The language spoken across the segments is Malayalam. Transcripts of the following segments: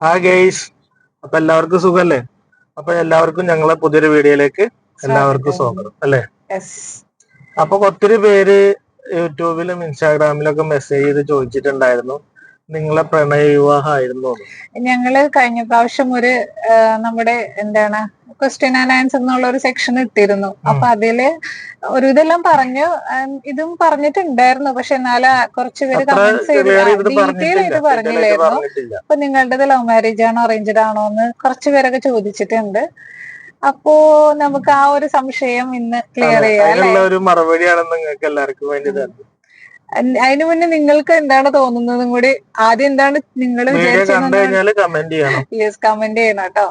ആ ഗെയ്സ് അപ്പൊ എല്ലാവർക്കും സുഖല്ലേ? അപ്പൊ എല്ലാവർക്കും ഞങ്ങളെ പുതിയൊരു വീഡിയോയിലേക്ക് എല്ലാവർക്കും സ്വാഗതം. അല്ലേ? അപ്പൊ ഒത്തിരി പേര് യൂട്യൂബിലും ഇൻസ്റ്റാഗ്രാമിലും ഒക്കെ മെസ്സേജ് ചെയ്ത് ചോദിച്ചിട്ടുണ്ടായിരുന്നു. നിങ്ങളെ പ്രണയ വിവാഹമായിരുന്നു? ഞങ്ങൾ കഴിഞ്ഞ പ്രാവശ്യം ഒരു നമ്മുടെ എന്താണ് ക്വസ്റ്റ്യൻ ആൻഡ് ആൻസർ എന്നുള്ള ഒരു സെക്ഷൻ ഇട്ടിരുന്നു അപ്പൊ അതിൽ ഒരു ഇതെല്ലാം പറഞ്ഞു ഇതും പറഞ്ഞിട്ടുണ്ടായിരുന്നു. പക്ഷെ എന്നാലും കുറച്ച് പേര് കമന്റ്സ് ഡീറ്റെയിൽ ആയിട്ട് പറഞ്ഞില്ലായിരുന്നു. അപ്പൊ നിങ്ങളുടേത് ലവ് മാരേജ് ആണോ അറേഞ്ച്ഡ് ആണോ എന്ന് കുറച്ച് പേരൊക്കെ ചോദിച്ചിട്ടുണ്ട്. അപ്പോ നമുക്ക് ആ ഒരു സംശയം ഇന്ന് ക്ലിയർ ചെയ്യാം മറുപടിയാണ് നിങ്ങൾക്ക് എല്ലാവർക്കും വേണ്ടി അതിനു മുന്നേ നിങ്ങൾക്ക് എന്താണ് തോന്നുന്നതും കൂടി ആദ്യം എന്താണ് നിങ്ങൾ വിചാരിച്ചത് യെസ് കമന്റ് ചെയ്യണം കേട്ടോ.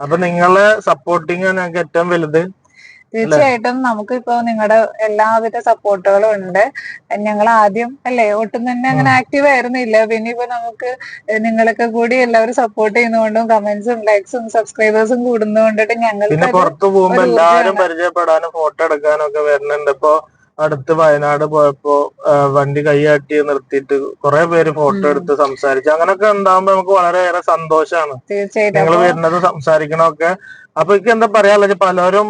അപ്പൊ നിങ്ങളെ സപ്പോർട്ടിങ് ഞങ്ങൾക്ക് ഏറ്റവും വലുത് തീർച്ചയായിട്ടും. നമുക്ക് ഇപ്പൊ നിങ്ങളുടെ എല്ലാവിധ സപ്പോർട്ടുകളും ഉണ്ട്. ഞങ്ങൾ ആദ്യം അല്ലേ ഒട്ടും തന്നെ അങ്ങനെ ആക്റ്റീവ് ആയിരുന്നില്ല. പിന്നെ ഇപ്പൊ നമുക്ക് നിങ്ങളൊക്കെ കൂടി എല്ലാവരും സപ്പോർട്ട് ചെയ്യുന്നതുകൊണ്ടും കമന്റ്സും ലൈക്സും സബ്സ്ക്രൈബേഴ്സും കൂടുന്നതുകൊണ്ടിട്ട് ഞങ്ങൾ പുറത്തു പോകുമ്പോ എല്ലാവരും. പരിചയപ്പെടാനും ഫോട്ടോ എടുക്കാനും ഒക്കെ വരുന്നുണ്ട്. ഇപ്പൊ അടുത്ത് വയനാട് പോയപ്പോ വണ്ടി കൈയാട്ടി നിർത്തിയിട്ട് കുറെ പേര് ഫോട്ടോ. എടുത്ത് സംസാരിച്ചു. അങ്ങനൊക്കെ ഉണ്ടാകുമ്പോ നമുക്ക് വളരെയേറെ സന്തോഷാണ്. തീർച്ചയായിട്ടും. നിങ്ങൾ വരുന്നത് സംസാരിക്കണമൊക്കെ അപ്പൊ എനിക്ക് എന്താ പറയാനുള്ളത്? പലരും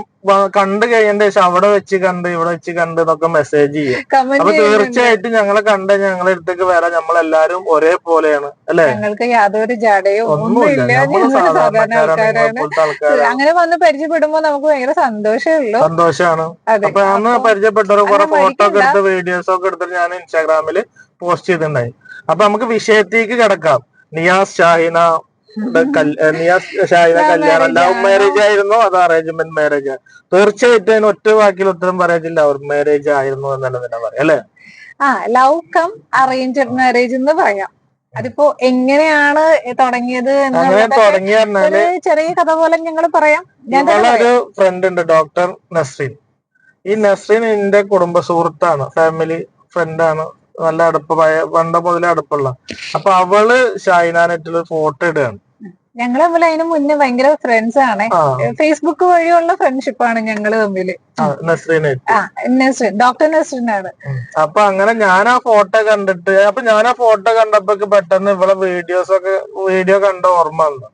കണ്ടു കഴിയേണ്ട ശേഷം അവിടെ വെച്ച് കണ്ട് ഇവിടെ വെച്ച് കണ്ട് എന്നൊക്കെ മെസ്സേജ് ചെയ്യും. അപ്പൊ തീർച്ചയായിട്ടും ഞങ്ങളെ കണ്ട ഞങ്ങളെ അടുത്തേക്ക് വരാൻ നമ്മളെല്ലാരും ഒരേ പോലെയാണ് അല്ലെ? ഞങ്ങൾക്ക് യാതൊരു ജാടയോ ഒന്നുമില്ല. അങ്ങനെ വന്ന് പരിചയപ്പെടുമ്പോ നമുക്ക് ഭയങ്കര സന്തോഷമേ ഉള്ളൂ. സന്തോഷാണ് അതെ. അപ്പൊ അന്ന് പരിചയപ്പെട്ടവർ കുറെ ഫോട്ടോ ഒക്കെ എടുത്ത് വീഡിയോസ് ഒക്കെ എടുത്തിട്ട് ഞാൻ ഇൻസ്റ്റാഗ്രാമിൽ പോസ്റ്റ് ചെയ്തിട്ടുണ്ടായി. അപ്പൊ നമുക്ക് വിഷയത്തേക്ക് കിടക്കാം. നിയാസ് ഷാഹിന Love കല്യാണം ലവ് മാരേജ് ആയിരുന്നോ അത് അറേഞ്ച്മെന്റ് മാരേജ് തീർച്ചയായിട്ടും അതിന് ഒറ്റ വാക്കിൽ ഉത്തരം പറയാൻ ലവ് മാരേജ് ആയിരുന്നു എന്നാണ് തന്നെ പറയാം അല്ലെ? ആ ലവ് കം അറേഞ്ച്ഡ് മാരേജ് എന്ന് പറയാം. അതിപ്പോ എങ്ങനെയാണ് തുടങ്ങിയത് എന്നുള്ളത് ഒരു ചെറിയ കഥ പോലെ ഞങ്ങൾ പറയാം. ഒരു ഫ്രണ്ട് ഉണ്ട് ഡോക്ടർ നസ്രീൻ. ഈ നസ്രീൻ എന്റെ കുടുംബ സുഹൃത്താണ് ഫാമിലി ഫ്രണ്ടാണ് നല്ല അടുപ്പ് പഴയ പണ്ട മുതലേ അടുപ്പുള്ള അപ്പൊ അവൾ ഷൈനാനെറ്റിൽ ഫോട്ടോ ഇടുകയാണ്. ഞങ്ങൾ തമ്മിൽ അതിന് മുന്നേ ഭയങ്കര ഫ്രണ്ട്സ് ആണ്. ഫേസ്ബുക്ക് വഴിയുള്ള ഫ്രണ്ട്ഷിപ്പ് ആണ് ഞങ്ങൾ തമ്മിൽ നസ്രീനായിട്ട് ഡോക്ടർ നസ്രിനാണ്. ഉം. അപ്പൊ അങ്ങനെ ഞാൻ ആ ഫോട്ടോ കണ്ടിട്ട് അപ്പൊ ഞാൻ ആ ഫോട്ടോ കണ്ടപ്പോ പെട്ടെന്ന് ഇവിടെ വീഡിയോസ് ഒക്കെ വീഡിയോ കണ്ട ഓർമ്മ വന്നു.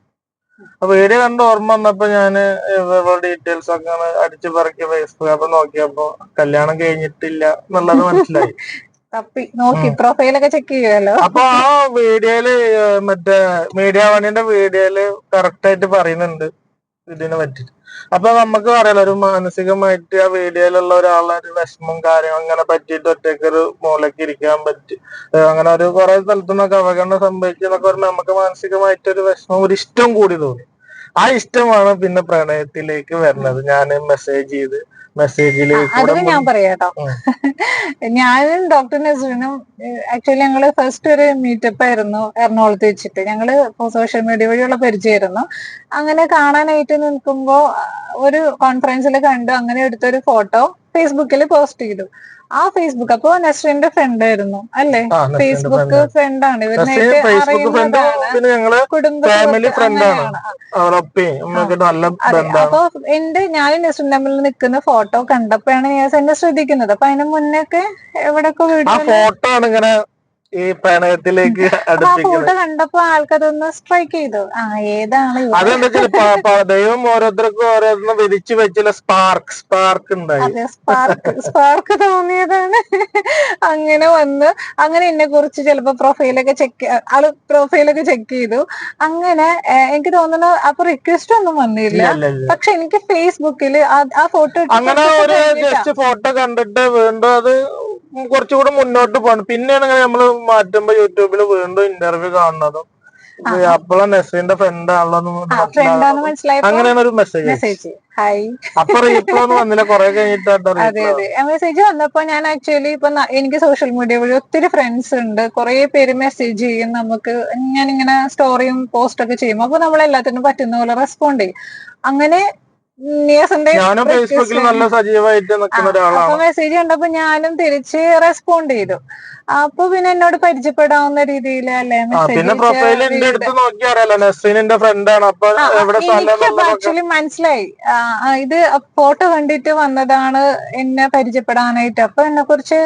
വീഡിയോ കണ്ട ഓർമ്മ വന്നപ്പോ ഞാൻ ഇവളുടെ ഡീറ്റെയിൽസ് ഒക്കെ അടിച്ചു പറക്കി ഫേസ്ബുക്ക് അപ്പൊ നോക്കിയപ്പോ കല്യാണം കഴിഞ്ഞിട്ടില്ല എന്നുള്ളത് മനസ്സിലായി. തപ്പി. നോക്കി. പ്രൊഫൈലൊക്കെ ചെക്ക് ചെയ്യുമല്ലോ അപ്പൊ ആ വീഡിയോയിൽ മറ്റേ മീഡിയ വണ്ണിന്റെ വീഡിയോയിൽ കറക്റ്റ് ആയിട്ട് പറയുന്നുണ്ട് ഇതിനെ പറ്റിട്ട്. അപ്പൊ നമുക്ക് പറയാലോ ഒരു മാനസികമായിട്ട് ആ വീഡിയോയിലുള്ള ഒരാളെ ഒരു വിഷമം കാര്യം അങ്ങനെ പറ്റിയിട്ട് ഒറ്റയ്ക്ക് ഒരു മൂലക്ക് ഇരിക്കാൻ പറ്റി. അങ്ങനെ ഒരു കുറെ സ്ഥലത്തു നിന്നൊക്കെ അവഗണന സംഭവിച്ചെന്നൊക്കെ പറഞ്ഞാൽ നമുക്ക് മാനസികമായിട്ട് ഒരു വിഷമം ഒരു ഇഷ്ടം കൂടി തോന്നി. ആ ഇഷ്ടമാണ് പിന്നെ പ്രണയത്തിലേക്ക് വരുന്നത്. ഞാൻ മെസ്സേജ് ചെയ്ത് മെസ്സേജിൽ ആ, അതിന് ഞാൻ പറയാട്ടോ. ഞാനും ഡോക്ടർ നസറിനും ആക്ച്വലി ഞങ്ങൾ ഫസ്റ്റ് ഒരു മീറ്റപ്പ് ആയിരുന്നു എറണാകുളത്ത് വെച്ചിട്ട്. ഞങ്ങൾ സോഷ്യൽ മീഡിയ വഴിയുള്ള പരിചയമായിരുന്നു. അങ്ങനെ കാണാനായിട്ട് നിൽക്കുമ്പോ ഒരു കോൺഫറൻസിൽ കണ്ടു. അങ്ങനെ എടുത്തൊരു ഫോട്ടോ ഫേസ്ബുക്കിൽ പോസ്റ്റ് ചെയ്തു ആ ഫേസ്ബുക്ക് അപ്പൊ നസ്രിന്റെ ഫ്രണ്ട് ആയിരുന്നു അല്ലേ? ഫേസ്ബുക്ക്. ഫ്രണ്ട് ആണ്. ഇവർ അപ്പൊ എന്റെ ഞാനും നസ്രിൻ തമ്മിൽ നിൽക്കുന്ന ഫോട്ടോ കണ്ടപ്പോഴാണ് ഞാൻ എന്നെ ശ്രദ്ധിക്കുന്നത്. അപ്പൊ അതിന് മുന്നേ ഒക്കെ എവിടെയൊക്കെ വീട്ടിൽ ഫോട്ടോ ആണ് ഇങ്ങനെ ഈ പ്രണയത്തിലേക്ക് അടുപ്പിക്കുന്നത്. കണ്ടപ്പോ ആൾക്കാരൊന്ന് സ്ട്രൈക്ക് ചെയ്തു. ആ ഏതാണ് അതെന്താ വെച്ചാൽ ദൈവം ഓരോരുത്തർക്കും ഓരോന്ന് വിരിച്ചു വെച്ചില്ല സ്പാർക്ക് സ്പാർക്ക് ഉണ്ടായി. സ്പാർക്ക് സ്പാർക്ക് തോന്നിയതാണ്. അങ്ങനെ വന്ന്. അങ്ങനെ എന്നെ കുറിച്ച് ചിലപ്പോ പ്രൊഫൈലൊക്കെ ചെക്ക് ആൾ പ്രൊഫൈലൊക്കെ ചെക്ക് ചെയ്തു. അങ്ങനെ എനിക്ക് തോന്നുന്നു അപ്പൊ റിക്വസ്റ്റ് ഒന്നും വന്നില്ല. പക്ഷെ എനിക്ക് ഫേസ്ബുക്കിൽ ആ ഫോട്ടോ അങ്ങനെ ഒരു ജസ്റ്റ് ഫോട്ടോ കണ്ടിട്ട്. വീണ്ടും അത് കുറച്ചുകൂടെ മുന്നോട്ട് പോകണം പിന്നെയാണ് നമ്മൾ നമ്മൾ മാറ്റുമ്പോ യൂട്യൂബിൽ വീണ്ടും ഇന്റർവ്യൂ കാണുന്നതും അപ്പോഴാണ് നെസീന്റെ ഫ്രണ്ട് ആണല്ലോ അങ്ങനെയാണ് ഒരു മെസ്സേജ് മെസ്സേജ് അപ്പൊ റീപ്ലൈ വന്നില്ല. കുറെ വന്നപ്പോ ഞാൻ ആക്ച്വലി ഇപ്പൊ എനിക്ക് സോഷ്യൽ മീഡിയ വഴി ഒത്തിരി ഫ്രണ്ട്സ് ഉണ്ട്. കുറെ പേര് മെസ്സേജ് ചെയ്യും. നമുക്ക് ഞാൻ ഇങ്ങനെ സ്റ്റോറിയും പോസ്റ്റ് ഒക്കെ ചെയ്യും. അപ്പൊ നമ്മൾ എല്ലാത്തിനും പറ്റുന്ന പോലെ റെസ്പോണ്ട് ചെയ്യും. അങ്ങനെ ഞാനും ഫേസ്ബുക്കിൽ നല്ല സജീവമായിട്ട് നിൽക്കുന്ന ഒരാളാണ്. മെസ്സേജ് കണ്ടപ്പോ ഞാനും തിരിച്ച് റെസ്പോണ്ട് ചെയ്തു. അപ്പൊ പിന്നെ എന്നോട് പരിചയപ്പെടാവുന്ന രീതിയിൽ അല്ലെ പിന്നെ പ്രൊഫൈൽ എന്റെ അടുത്ത് നോക്കി അറിയാലോ നസ്രീൻ എന്റെ ഫ്രണ്ട് ആണ്. അപ്പൊ എവിടെ ആക്ച്വലി മനസ്സിലായി. ഇത് ഫോട്ടോ കണ്ടിട്ട് വന്നതാണ് എന്നെ പരിചയപ്പെടാനായിട്ട്. അപ്പൊ എന്നെ കുറിച്ച്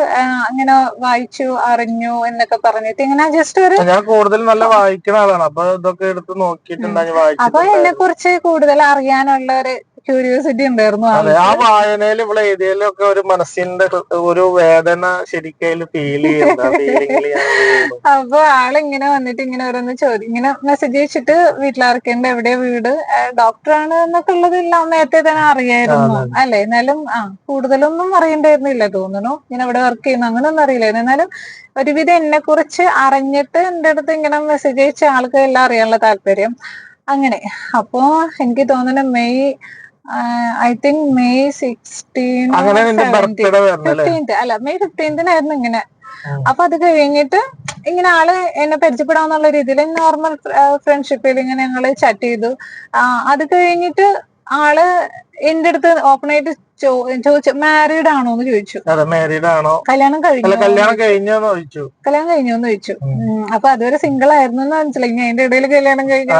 അങ്ങനെ വായിച്ചു അറിഞ്ഞു എന്നൊക്കെ പറഞ്ഞിട്ട് ഇങ്ങനെ ജസ്റ്റ് ഒരു ഞാൻ കൂടുതൽ നല്ല വായിക്കുന്ന ആളാണ്. അപ്പൊ ഇതൊക്കെ എടുത്ത് നോക്കിയിട്ടുണ്ടായി അപ്പൊ എന്നെ കുറിച്ച് കൂടുതൽ അറിയാനുള്ള ഒരു ക്യൂരിയോസിറ്റി ഉണ്ടായിരുന്നു അതെ ആ വായനയിൽ ഇവിടെ എഴുതിയാലും ഒക്കെ ഒരു മനസ്സിന്റെ ഒരു വേദന ശരിക്കും ഫീൽ ചെയ്യുന്നുണ്ട് ഞാൻ അപ്പൊ ആളിങ്ങനെ വന്നിട്ട് ഇങ്ങനെ ഓരോന്ന് ചോദ്യം ഇങ്ങനെ മെസ്സേജ് അയച്ചിട്ട് വീട്ടിലാർക്കേണ്ട എവിടെയാ വീട്? ഡോക്ടറാണ് എന്നൊക്കെ ഉള്ളതെല്ലാം നേരത്തെ തന്നെ അറിയായിരുന്നു. അല്ലെ? എന്നാലും ആ കൂടുതലൊന്നും അറിയണ്ടായിരുന്നില്ല തോന്നുന്നു. ഇങ്ങനെ ഇവിടെ വർക്ക് ചെയ്യുന്നു. അങ്ങനൊന്നും അറിയില്ലായിരുന്നു. എന്നാലും ഒരുവിധം എന്നെ കുറിച്ച് അറിഞ്ഞിട്ട് എന്റെ അടുത്ത് ഇങ്ങനെ മെസ്സേജ് അയച്ച ആൾക്ക് എല്ലാം അറിയാനുള്ള താല്പര്യം. അങ്ങനെ. അപ്പോ എനിക്ക് തോന്നുന്നു May I think May sixteen fifteenth അല്ല മെയ് ഫിഫ്റ്റീൻത്തിനായിരുന്നു ഇങ്ങനെ. അപ്പൊ അത് കഴിഞ്ഞിട്ട് ഇങ്ങനെ ആൾ എന്നെ പരിചയപ്പെടാന്നുള്ള രീതിയിൽ നോർമൽ ഫ്രണ്ട്ഷിപ്പിൽ ഇങ്ങനെ ഞങ്ങൾ ചാറ്റ് ചെയ്തു. അത് കഴിഞ്ഞിട്ട് ആൾ എന്റെ അടുത്ത് ഓപ്പൺ ആയിട്ട് ചോദിച്ചു മാരീഡ് ആണോ എന്ന് ചോദിച്ചു. അതെ മാരീഡ് ആണോ? കല്യാണം കഴിഞ്ഞു? കല്യാണം കഴിഞ്ഞോന്ന് ചോദിച്ചു. കല്യാണം കഴിഞ്ഞു എന്ന് ചോദിച്ചു അപ്പൊ അതുവരെ സിംഗിൾ ആയിരുന്നു എന്ന് മനസ്സിലായി. ഞാൻ അതിന്റെ ഇടയിൽ കല്യാണം കഴിഞ്ഞു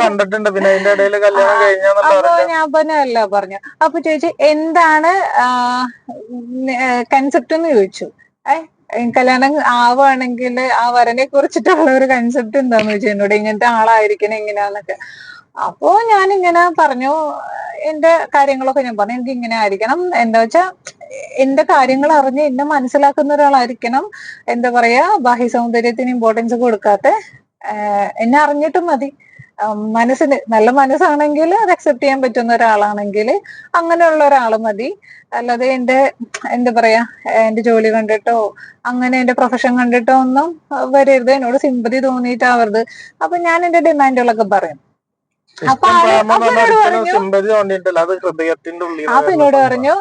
കണ്ടിട്ടുണ്ട്. പിന്നെ അതിന്റെ ഇടയിൽ കല്യാണം കഴിഞ്ഞാന്നുള്ള അപ്പൊ ഞാൻ പറഞ്ഞല്ല പറഞ്ഞു. അപ്പൊ ചോദിച്ചു എന്താണ് കൺസെപ്റ്റ് എന്ന് ചോദിച്ചു. കല്യാണം ആവുകയാണെങ്കിൽ ആ വരനെ കുറിച്ചിട്ടുള്ള ഒരു കൺസെപ്റ്റ് എന്താന്ന് ചോദിച്ചു. എന്നോട് ഇങ്ങനത്തെ ആളായിരിക്കണം എങ്ങനെയാന്നൊക്കെ അപ്പോ ഞാൻ ഇങ്ങനെ പറഞ്ഞു എന്റെ കാര്യങ്ങളൊക്കെ ഞാൻ പറഞ്ഞു. എനിക്ക് ഇങ്ങനെ ആയിരിക്കണം. എന്താ വെച്ചാ എന്റെ കാര്യങ്ങൾ അറിഞ്ഞ് എന്നെ മനസ്സിലാക്കുന്ന ഒരാളായിരിക്കണം. എന്താ പറയാ ബാഹ്യ സൗന്ദര്യത്തിന് ഇമ്പോർട്ടൻസ് കൊടുക്കാത്ത എന്നെ അറിഞ്ഞിട്ടും മതി. മനസ്സിന് നല്ല മനസ്സാണെങ്കിൽ അത് അക്സെപ്റ്റ് ചെയ്യാൻ പറ്റുന്ന ഒരാളാണെങ്കിൽ അങ്ങനെയുള്ള ഒരാൾ മതി. അല്ലാതെ എന്റെ എന്താ പറയാ എന്റെ ജോലി കണ്ടിട്ടോ അങ്ങനെ എന്റെ പ്രൊഫഷൻ കണ്ടിട്ടോ ഒന്നും വരരുത്. എന്നോട് സിമ്പതി തോന്നിയിട്ടാവരുത്. അപ്പൊ ഞാൻ എന്റെ ഡിമാൻഡുകളൊക്കെ പറയും. സിമ്പതി തോന്നിയിട്ടില്ല. അത് ഹൃദയത്തിന്റെ ഉള്ളിൽ അപ്പൊ എന്നോട് പറഞ്ഞു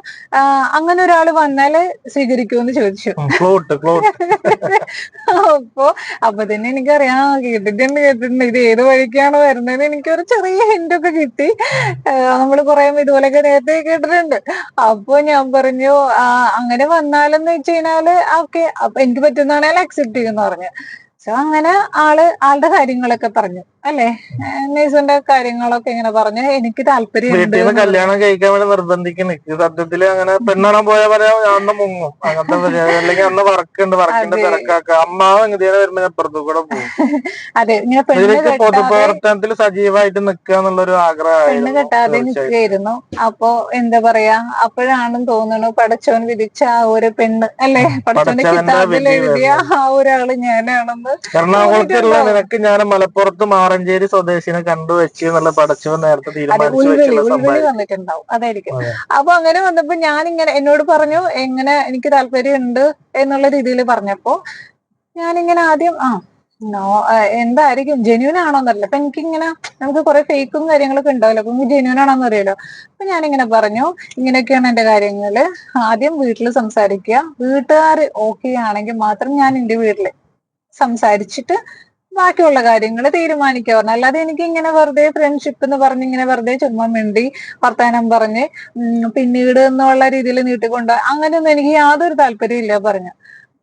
അങ്ങനെ ഒരാൾ വന്നാൽ സ്വീകരിക്കുമെന്ന് ചോദിച്ചു. ക്ലോട്ട് ക്ലോട്ട് അപ്പൊ അപ്പൊ തന്നെ എനിക്കറിയാം ആ, കേട്ടിട്ടുണ്ട് കേട്ടിട്ടുണ്ട്. ഇത് ഏത് വഴിക്കാണ് വരുന്നത് എനിക്കൊരു ചെറിയ ഹിന്റ് ഒക്കെ കിട്ടി. നമ്മൾ കുറെ ഇതുപോലൊക്കെ നേരത്തെ കേട്ടിട്ടുണ്ട്. അപ്പൊ ഞാൻ പറഞ്ഞു അങ്ങനെ വന്നാലെന്ന് വെച്ച് കഴിഞ്ഞാൽ ഓക്കെ അപ്പൊ എനിക്ക് പറ്റുന്നതാണെങ്കിൽ അക്സെപ്റ്റ് ചെയ്യുമെന്ന് പറഞ്ഞു. സോ അങ്ങനെ ആൾ ആളുടെ കാര്യങ്ങളൊക്കെ പറഞ്ഞു. അല്ലെ? നേഴ്സിന്റെ കാര്യങ്ങളൊക്കെ ഇങ്ങനെ പറഞ്ഞു എനിക്ക് താല്പര്യമുണ്ട് വീട്ടിൽ കല്യാണം കഴിക്കാൻ വേണ്ടി നിർബന്ധിക്കുന്നു സത്യത്തിൽ സത്യത്തിൽ അങ്ങനെ പെണ്ണാണോ പോയാ പറയാ ഞാൻ അന്ന് മുങ്ങും. അങ്ങനത്തെ. അല്ലെങ്കിൽ അന്ന് വർക്കുണ്ട് വർക്കിന്റെ. തിരക്കാക്ക. അമ്മാവ് ഇങ്ങനെ വരുമ്പോ ഞാൻ അപ്പുറത്തു കൂടെ പോകും. അതെ ഇങ്ങനെ പെണ്ണ് പൊതുപ്രവർത്തനത്തിൽ സജീവമായിട്ട് നിക്കുക എന്നുള്ളൊരു പെണ്ണ് ആഗ്രഹമായിരുന്നു കെട്ടാതെ. നിൽക്കുകയായിരുന്നു അപ്പൊ എന്താ പറയാ അപ്പോഴാണെന്ന് തോന്നുന്നു പടച്ചോൻ വിധിച്ച ആ ഒരു പെണ്ണ് അല്ലെ? പടച്ചോന്റെ കിതാബിൽ എഴുതിയ ആ ഒരാൾ ഞാനാണെന്ന് എറണാകുളത്തുള്ള നിനക്ക് ഞാൻ മലപ്പുറത്ത് മാറഞ്ചേരി സ്വദേശിനെ കണ്ടുവെച്ച് എന്നുള്ള പടച്ചവൻ നേരത്തെ തീരുമാനിച്ചു അതായിരിക്കും. അതെ. അപ്പൊ അങ്ങനെ വന്നപ്പോ ഞാൻ ഇങ്ങനെ എന്നോട് പറഞ്ഞു എങ്ങനെ എനിക്ക് താല്പര്യമുണ്ട്? എന്നുള്ള രീതിയിൽ പറഞ്ഞപ്പോ ഞാനിങ്ങനെ ആദ്യം ആ നോ എന്തായിരിക്കും? ജെന്യൂൻ ആണോന്നറിയില്ല അപ്പൊ എനിക്കിങ്ങനെ നമുക്ക് കുറെ ഫേക്കും കാര്യങ്ങളൊക്കെ ഉണ്ടാവല്ലോ. അപ്പൊ ജെന്യൂൻ ആണോന്ന് അറിയാലോ അപ്പൊ ഞാനിങ്ങനെ പറഞ്ഞു ഇങ്ങനെയൊക്കെയാണ് എന്റെ കാര്യങ്ങൾ ആദ്യം വീട്ടിൽ സംസാരിക്കുക. വീട്ടുകാർ ഓക്കെ ആണെങ്കിൽ മാത്രം ഞാൻ എന്റെ വീട്ടിൽ സംസാരിച്ചിട്ട് ബാക്കിയുള്ള കാര്യങ്ങൾ തീരുമാനിക്കുക പറഞ്ഞു. അല്ലാതെ എനിക്ക് ഇങ്ങനെ വെറുതെ ഫ്രണ്ട്ഷിപ്പ് എന്ന് പറഞ്ഞ് ഇങ്ങനെ വെറുതെ ചുമ്മാ മിണ്ടി വർത്താനം പറഞ്ഞ് പിന്നീട് എന്നുള്ള രീതിയിൽ നീട്ടിക്കൊണ്ട് അങ്ങനെയൊന്നും എനിക്ക് യാതൊരു താല്പര്യം ഇല്ല പറഞ്ഞു.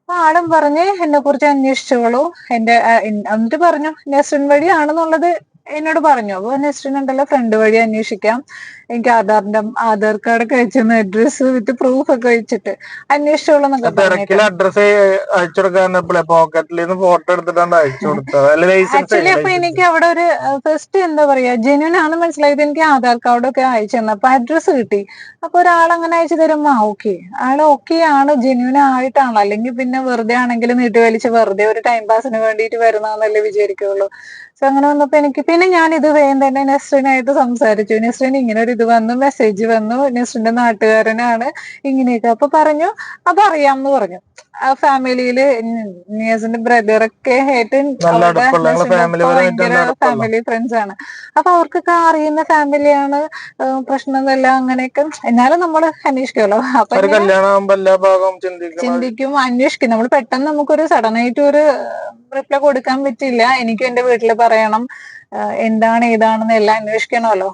ആളും പറഞ്ഞ് എന്നെ കുറിച്ച് അന്വേഷിച്ചോളൂ എന്റെ എന്നിട്ട് പറഞ്ഞു നെസ്റ്റിൻ വഴിയാണെന്നുള്ളത് എന്നോട് പറഞ്ഞു. അപ്പൊ നെസ്റ്റിൻ ഉണ്ടല്ലോ ഫ്രണ്ട് വഴി അന്വേഷിക്കാം. എനിക്ക് ആധാറിന്റെ ആധാർ കാർഡ് ഒക്കെ അയച്ചെന്ന് അഡ്രസ് വിത്ത് പ്രൂഫ് ഒക്കെ വെച്ചിട്ട് അന്വേഷിച്ചോളൂ എന്നൊക്കെ പറഞ്ഞിട്ട് തിരക്കിൽ അഡ്രസ് അയച്ചു കൊടുക്കാൻ പോക്കറ്റിൽ നിന്ന് ഫോട്ടോ എടുത്തിട്ടാണ് അയച്ചു കൊടുത്തത്. ആക്ച്വലി അപ്പൊ എനിക്ക് അവിടെ ഒരു ഫസ്റ്റ് എന്താ പറയാ ജെന്യൂൻ ആണ് മനസ്സിലായത്. എനിക്ക് ആധാർ കാർഡൊക്കെ അയച്ചു തന്നെ. അപ്പൊ അഡ്രസ് കിട്ടി. അപ്പൊ ഒരാൾ അങ്ങനെ അയച്ചു തരുമ്പോ ആ ഓക്കെ ആൾ ഓക്കെ ആണ് ജെന്യൂൻ ആയിട്ടാണ്. അല്ലെങ്കിൽ പിന്നെ വെറുതെ ആണെങ്കിലും നീട്ടി വലിച്ച് വെറുതെ ഒരു ടൈം പാസിന് വേണ്ടിയിട്ട് വരുന്നതെന്നല്ലേ വിചാരിക്കുള്ളൂ. സോ അങ്ങനെ വന്നപ്പോ എനിക്ക് പിന്നെ ഞാൻ ഇത് വേഗം തന്നെ നെസ്റ്റിനായിട്ട് സംസാരിച്ചു. നെസ്റ്റിന് ഇങ്ങനെ ഒരു ഇത് വന്നു മെസ്സേജ് വന്നു നെസ്റ്റിന്റെ നാട്ടുകാരനാണ് ഇങ്ങനെയൊക്കെ. അപ്പൊ പറഞ്ഞു അപ്പൊ അറിയാമെന്ന് പറഞ്ഞു. ആ ഫാമിലിയിൽ ബ്രദർ ബ്രദറൊക്കെ ആയിട്ട് ഭയങ്കര ഫാമിലി ഫ്രണ്ട്സ് ആണ്. അപ്പൊ അവർക്കൊക്കെ അറിയുന്ന ഫാമിലിയാണ് പ്രശ്നമൊന്നുമില്ല അങ്ങനെയൊക്കെ. എന്നാലും നമ്മൾ അന്വേഷിക്കുമല്ലോ. അപ്പൊ ചിന്തിക്കും അന്വേഷിക്കും. നമ്മൾ പെട്ടെന്ന് നമുക്കൊരു സഡൻ ആയിട്ട് ഒരു റിപ്ലൈ കൊടുക്കാൻ പറ്റില്ല. എനിക്ക് എന്റെ വീട്ടിൽ പറയണം. എന്താണ് ഏതാണെന്ന് എല്ലാം അന്വേഷിക്കണമല്ലോ.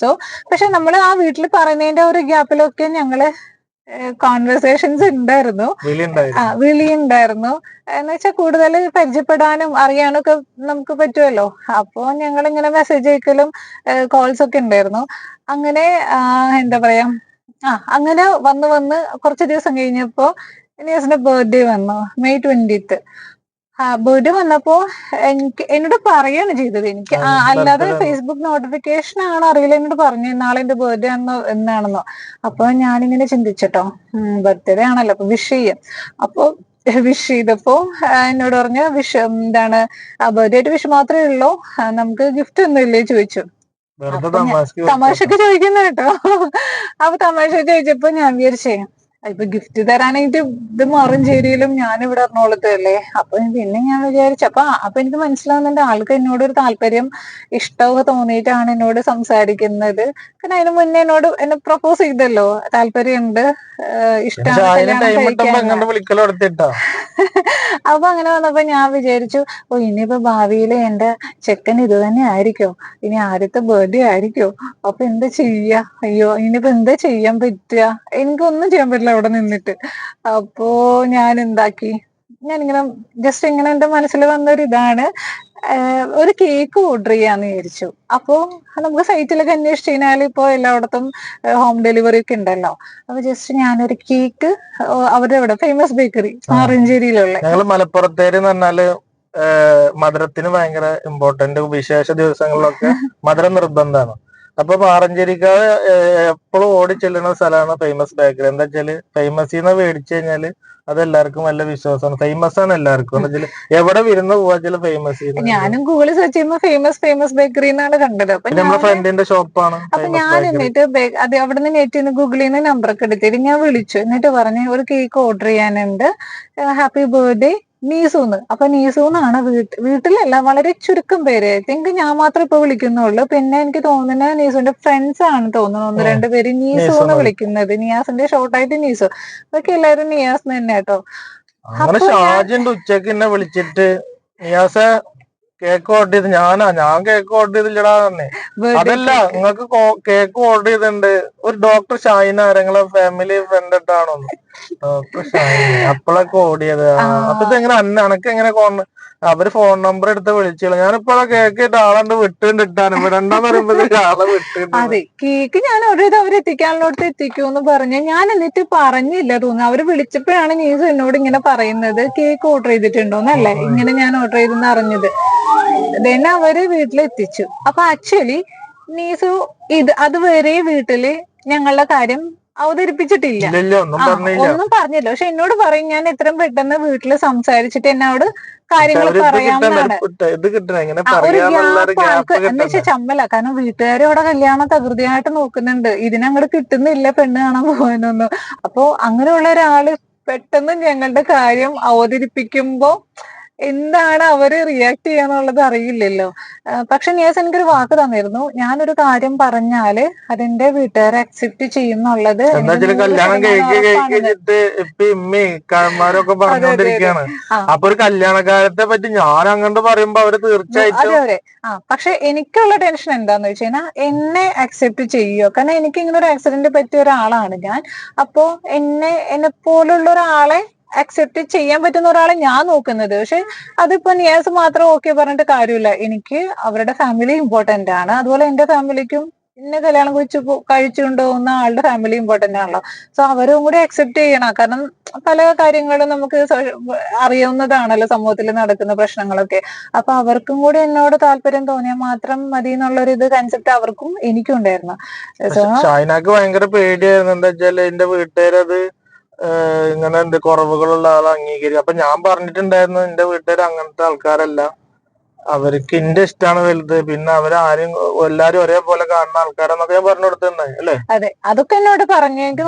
സോ പക്ഷെ നമ്മൾ ആ വീട്ടിൽ പറയുന്നതിന്റെ ഒരു ഗ്യാപ്പിലൊക്കെ ഞങ്ങൾ കോൺവെർസേഷൻസ് ഉണ്ടായിരുന്നു. വിളി ആ ഉണ്ടായിരുന്നു വിളി ഉണ്ടായിരുന്നു എന്ന് വെച്ചാൽ കൂടുതൽ പരിചയപ്പെടാനും അറിയാനും ഒക്കെ നമുക്ക് പറ്റുമല്ലോ. അപ്പോ ഞങ്ങൾ ഇങ്ങനെ മെസ്സേജ് അയക്കലും കോൾസ് ഒക്കെ ഉണ്ടായിരുന്നു. അങ്ങനെ എന്താ പറയാ ആ അങ്ങനെ വന്ന് വന്ന് കുറച്ച് ദിവസം കഴിഞ്ഞപ്പോ നിയാസിന്റെ ബർത്ത്ഡേ വന്നു മെയ് ട്വന്റിത്ത് ബർത്ത്ഡേ വന്നപ്പോ എനിക്ക് എന്നോട് പറയാണ് ചെയ്തത്. എനിക്ക് അല്ലാതെ ഫേസ്ബുക്ക് നോട്ടിഫിക്കേഷൻ ആണ് അറിയില്ല. എന്നോട് പറഞ്ഞു നാളെ എന്റെ ബർത്ത്ഡേ ആണെന്നോ എന്നാണെന്നോ. അപ്പൊ ഞാനിങ്ങനെ ചിന്തിച്ചട്ടോ. ബർത്ത്ഡേ ആണല്ലോ അപ്പൊ വിഷ് ചെയ്യാം. അപ്പൊ വിഷ് ചെയ്തപ്പോ എന്നോട് പറഞ്ഞു വിഷ് എന്താണ് ബർത്ത്ഡേ ആയിട്ട് വിഷ് മാത്രമേ ഉള്ളൂ. നമുക്ക് ഗിഫ്റ്റ് ഒന്നും ഇല്ലേ? ചോദിച്ചു. തമാശക്ക് ചോദിക്കുന്ന കേട്ടോ. അപ്പൊ തമാശ ചോദിച്ചപ്പോ ഞാൻ വിചാരിച്ചേ ഇപ്പൊ ഗിഫ്റ്റ് തരാനായിട്ട് ഇത് മറുംചേരിയിലും ഞാൻ ഇവിടെ എറണാകുളത്തല്ലേ അപ്പൊ പിന്നെ ഞാൻ വിചാരിച്ചു അപ്പൊ അപ്പൊ എനിക്ക് മനസ്സിലാവുന്നുണ്ട് ആൾക്ക് എന്നോട് ഒരു താല്പര്യം ഇഷ്ടമൊക്കെ തോന്നിയിട്ടാണ് എന്നോട് സംസാരിക്കുന്നത്. കാരണം അതിന് മുന്നേ എന്നോട് എന്നെ പ്രപ്പോസ് ചെയ്തല്ലോ താല്പര്യമുണ്ട് പിന്നെ ഇഷ്ടമാണ് അപ്പൊ അങ്ങനെ വന്നപ്പോ ഞാൻ വിചാരിച്ചു ഓ ഇനിയിപ്പോ ഭാവിയിലെ എന്റെ ചെക്കൻ ഇത് തന്നെ ആയിരിക്കോ ഇനി ആദ്യത്തെ ബർത്ത്ഡേ ആയിരിക്കോ അപ്പൊ എന്താ ചെയ്യാ? അയ്യോ ഇനിയിപ്പോ എന്താ ചെയ്യാൻ പറ്റുക? എനിക്കൊന്നും ചെയ്യാൻ പറ്റില്ല. അവിടെ നിന്നിട്ട്. അപ്പോ ഞാൻ എന്താക്കി ഞാനിങ്ങനെ ജസ്റ്റ് ഇങ്ങനെ എന്റെ മനസ്സിൽ വന്നൊരു ഇതാണ് ഒരു കേക്ക് ഓർഡർ ചെയ്യാന്ന് വിചാരിച്ചു. അപ്പോ നമുക്ക് സൈറ്റിലൊക്കെ അന്വേഷിച്ചു കഴിഞ്ഞാൽ ഇപ്പോ എല്ലായിടത്തും ഹോം ഡെലിവറി ഒക്കെ ഉണ്ടല്ലോ. അപ്പൊ ജസ്റ്റ് ഞാനൊരു കേക്ക് അവരുടെ അവിടെ ഫേമസ് ബേക്കറി ആറഞ്ചേരിയിലുള്ള ഞങ്ങൾ മലപ്പുറത്തേര് എന്ന് പറഞ്ഞാൽ മധുരത്തിന് ഭയങ്കര ഇമ്പോർട്ടന്റ് വിശേഷ ദിവസങ്ങളിലൊക്കെ മധുരം നിർബന്ധമാണ്. അപ്പൊ പാറഞ്ചേരിക്കാവ് എപ്പോഴും ഓടി ചെല്ലുന്ന സ്ഥലമാണ് ഫേമസ് ബേക്കറി എന്താ വെച്ചാൽ ഫേമസിന്ന് മേടിച്ചു കഴിഞ്ഞാൽ അത് എല്ലാവർക്കും നല്ല വിശ്വാസമാണ്. ഫേമസ് ആണ് എല്ലാവർക്കും. എവിടെ വിരുന്ന് പോവാ വെച്ചാൽ ഫേമസ് ഞാനും ഗൂഗിളിൽ സെർച്ച് ചെയ്യുമ്പോൾ ഫേമസ് ഫേമസ് ബേക്കറി എന്നാണ് കണ്ടത്. അപ്പൊ നമ്മുടെ ഫ്രണ്ടിന്റെ ഷോപ്പാണ് അപ്പൊ ഞാൻ എന്നിട്ട് അത് അവിടെ നിന്ന് നെറ്റിൽ നിന്ന് ഗൂഗിളിൽ നിന്ന് നമ്പറൊക്കെ എടുത്തിട്ട് ഞാൻ വിളിച്ചു. എന്നിട്ട് പറഞ്ഞു ഒരു കേക്ക് ഓർഡർ ചെയ്യാനുണ്ട്. Happy birthday. നീസൂന്ന്. അപ്പൊ നീസൂന്നാണ് വീട്ട് വീട്ടിലല്ല വളരെ ചുരുക്കം പേര്. ഐ തിങ്ക് ഞാൻ മാത്രം ഇപ്പൊ വിളിക്കുന്നുള്ളൂ. പിന്നെ എനിക്ക് തോന്നുന്നത് നീസുവിന്റെ ഫ്രണ്ട്സ് ആണ് തോന്നുന്നു. ഒന്ന്. രണ്ട് പേര് നീസു എന്ന് വിളിക്കുന്നത്. നിയാസിന്റെ ഷോർട്ടായിട്ട് നീസു. അതൊക്കെ എല്ലാരും നിയാസ് തന്നെ കേട്ടോ. ഉച്ചയ്ക്ക് എന്നെ വിളിച്ചിട്ട് നിയാസ കേക്ക് ഓർഡർ ചെയ്ത് ഞാനാ ഞാൻ കേക്ക് ഓർഡർ ചെയ്തില്ലടാ തന്നെ അതല്ല നിങ്ങക്ക് നിങ്ങൾക്ക് കേക്ക് ഓർഡർ ചെയ്തിട്ടുണ്ട്. ഒരു ഡോക്ടർ ഷൈന ആരെങ്കിലും ഫാമിലി ഫ്രണ്ട് ഇട്ടാണോ ഡോക്ടർ ഷൈന അപ്പോഴൊക്കെ ഓടിയത്. അപ്പൊ ഇതെങ്ങനെ എങ്ങനെ അന്ന അനക്ക് എങ്ങനെ അവർ ഫോൺ നമ്പർ എടുത്ത് വിളിച്ചില്ല. ഞാനിപ്പോ കേക്കിട്ട് ആളുണ്ട് വിട്ടുണ്ട് ഇട്ടാണ്. വിടണ്ടെന്ന് പറയുമ്പോ ആളെ അതെ കേക്ക് ഞാൻ അവർ എത്തിക്കാനുള്ളടത്ത് എത്തിക്കൂന്ന് പറഞ്ഞു ഞാൻ എന്നിട്ട് പറഞ്ഞില്ല തോന്നുന്നു. അവർ വിളിച്ചപ്പോഴാണ് നീസ് എന്നോട് ഇങ്ങനെ പറയുന്നത്. കേക്ക് ഓർഡർ ചെയ്തിട്ടുണ്ടോന്നല്ലേ? ഇങ്ങനെ ഞാൻ ഓർഡർ ചെയ്തെന്ന് അറിഞ്ഞത്. ദെൻ അവർ വീട്ടിലെത്തിച്ചു. അപ്പൊ ആക്ച്വലി നീസു ഇത് അതുവരെ വീട്ടിൽ ഞങ്ങളുടെ കാര്യം അവതരിപ്പിച്ചിട്ടില്ല. ഒന്നും പറഞ്ഞില്ല. പക്ഷെ എന്നോട് പറയും ഞാൻ എത്രയും പെട്ടെന്ന് വീട്ടിൽ സംസാരിച്ചിട്ട് എന്നോട് കാര്യങ്ങൾ പറയാമെന്നാണ് ഒരു ഗ്യാപ്പ് ആൾക്ക് എന്ന് വെച്ചാൽ ചമ്മല. കാരണം വീട്ടുകാർ അവിടെ കല്യാണം തകൃതിയായിട്ട് നോക്കുന്നുണ്ട്. ഇതിനങ്ങോട്ട് കിട്ടുന്നില്ല പെണ്ണ് കാണാൻ പോകാനൊന്നും. അപ്പോ അങ്ങനെയുള്ള ഒരാൾ പെട്ടെന്ന് ഞങ്ങളുടെ കാര്യം അവതരിപ്പിക്കുമ്പോ എന്താണ് അവർ റിയാക്ട് ചെയ്യാന്നുള്ളത് അറിയില്ലല്ലോ. പക്ഷെ നിയാസ് എനിക്കൊരു വാക്ക് തന്നിരുന്നു. ഞാനൊരു കാര്യം പറഞ്ഞാൽ അതെന്റെ വീട്ടുകാരെ അക്സെപ്റ്റ് ചെയ്യുന്നുള്ളത് കല്യാണം അപ്പൊ ഒരു പറ്റി ഞാൻ അങ്ങോട്ട് പറയുമ്പോ അവർ അതെ തീർച്ചയായിട്ടും അതെ ആ പക്ഷെ എനിക്കുള്ള ടെൻഷൻ എന്താന്ന് വെച്ച് കഴിഞ്ഞാൽ എന്നെ അക്സെപ്റ്റ് ചെയ്യോ കാരണം എനിക്ക് ഇങ്ങനെ ഒരു ആക്സിഡന്റ് പറ്റിയ ഒരാളാണ് ഞാൻ. അപ്പോ എന്നെ എന്നെ പോലുള്ള ഒരാളെ അക്സെപ്റ്റ് ചെയ്യാൻ പറ്റുന്ന ഒരാളെ ഞാൻ നോക്കുന്നത്. പക്ഷെ അതിപ്പോ നിയാസ് മാത്രം ഓക്കെ പറഞ്ഞിട്ട് കാര്യമില്ല. എനിക്ക് അവരുടെ ഫാമിലി ഇമ്പോർട്ടന്റ് ആണ്. അതുപോലെ എന്റെ ഫാമിലിക്കും എന്നെ കല്യാണം കഴിച്ചു കഴിച്ചുകൊണ്ടുപോകുന്ന കഴിച്ചുകൊണ്ട് പോകുന്ന ആളുടെ ഫാമിലി ഇമ്പോർട്ടന്റ് ആണല്ലോ. സോ അവരും കൂടി അക്സെപ്റ്റ് ചെയ്യണം. കാരണം പല കാര്യങ്ങളും നമുക്ക് അറിയാവുന്നതാണല്ലോ സമൂഹത്തിൽ നടക്കുന്ന പ്രശ്നങ്ങളൊക്കെ. അപ്പൊ അവർക്കും കൂടി എന്നോട് താല്പര്യം തോന്നിയാൽ മാത്രം മതി എന്നുള്ളൊരു ഇത് കൺസെപ്റ്റ് അവർക്കും എനിക്കും ഉണ്ടായിരുന്നു. സോ ഷാഹിനാക്ക് ഭയങ്കര പേടിയായിരുന്നു. എന്താ വെച്ചാൽ എന്റെ വീട്ടുകാരത് ഇങ്ങനെ എന്ത് കുറവുകളുള്ള ആളെ അംഗീകരിക്കുക അപ്പൊ ഞാൻ പറഞ്ഞിട്ടുണ്ടായിരുന്നു എന്റെ വീട്ടുകാർ അങ്ങനത്തെ ആൾക്കാരല്ല. അവർക്ക് എന്റെ ഇഷ്ടമാണ് വലുത്. പിന്നെ അവരാരും എല്ലാരും ഒരേപോലെ കാണുന്ന ആൾക്കാരെന്നൊക്കെ ഞാൻ പറഞ്ഞു കൊടുത്തിട്ടുണ്ടായി അല്ലേ? അതെ. അതൊക്കെ എന്നോട് പറഞ്ഞു. എനിക്ക്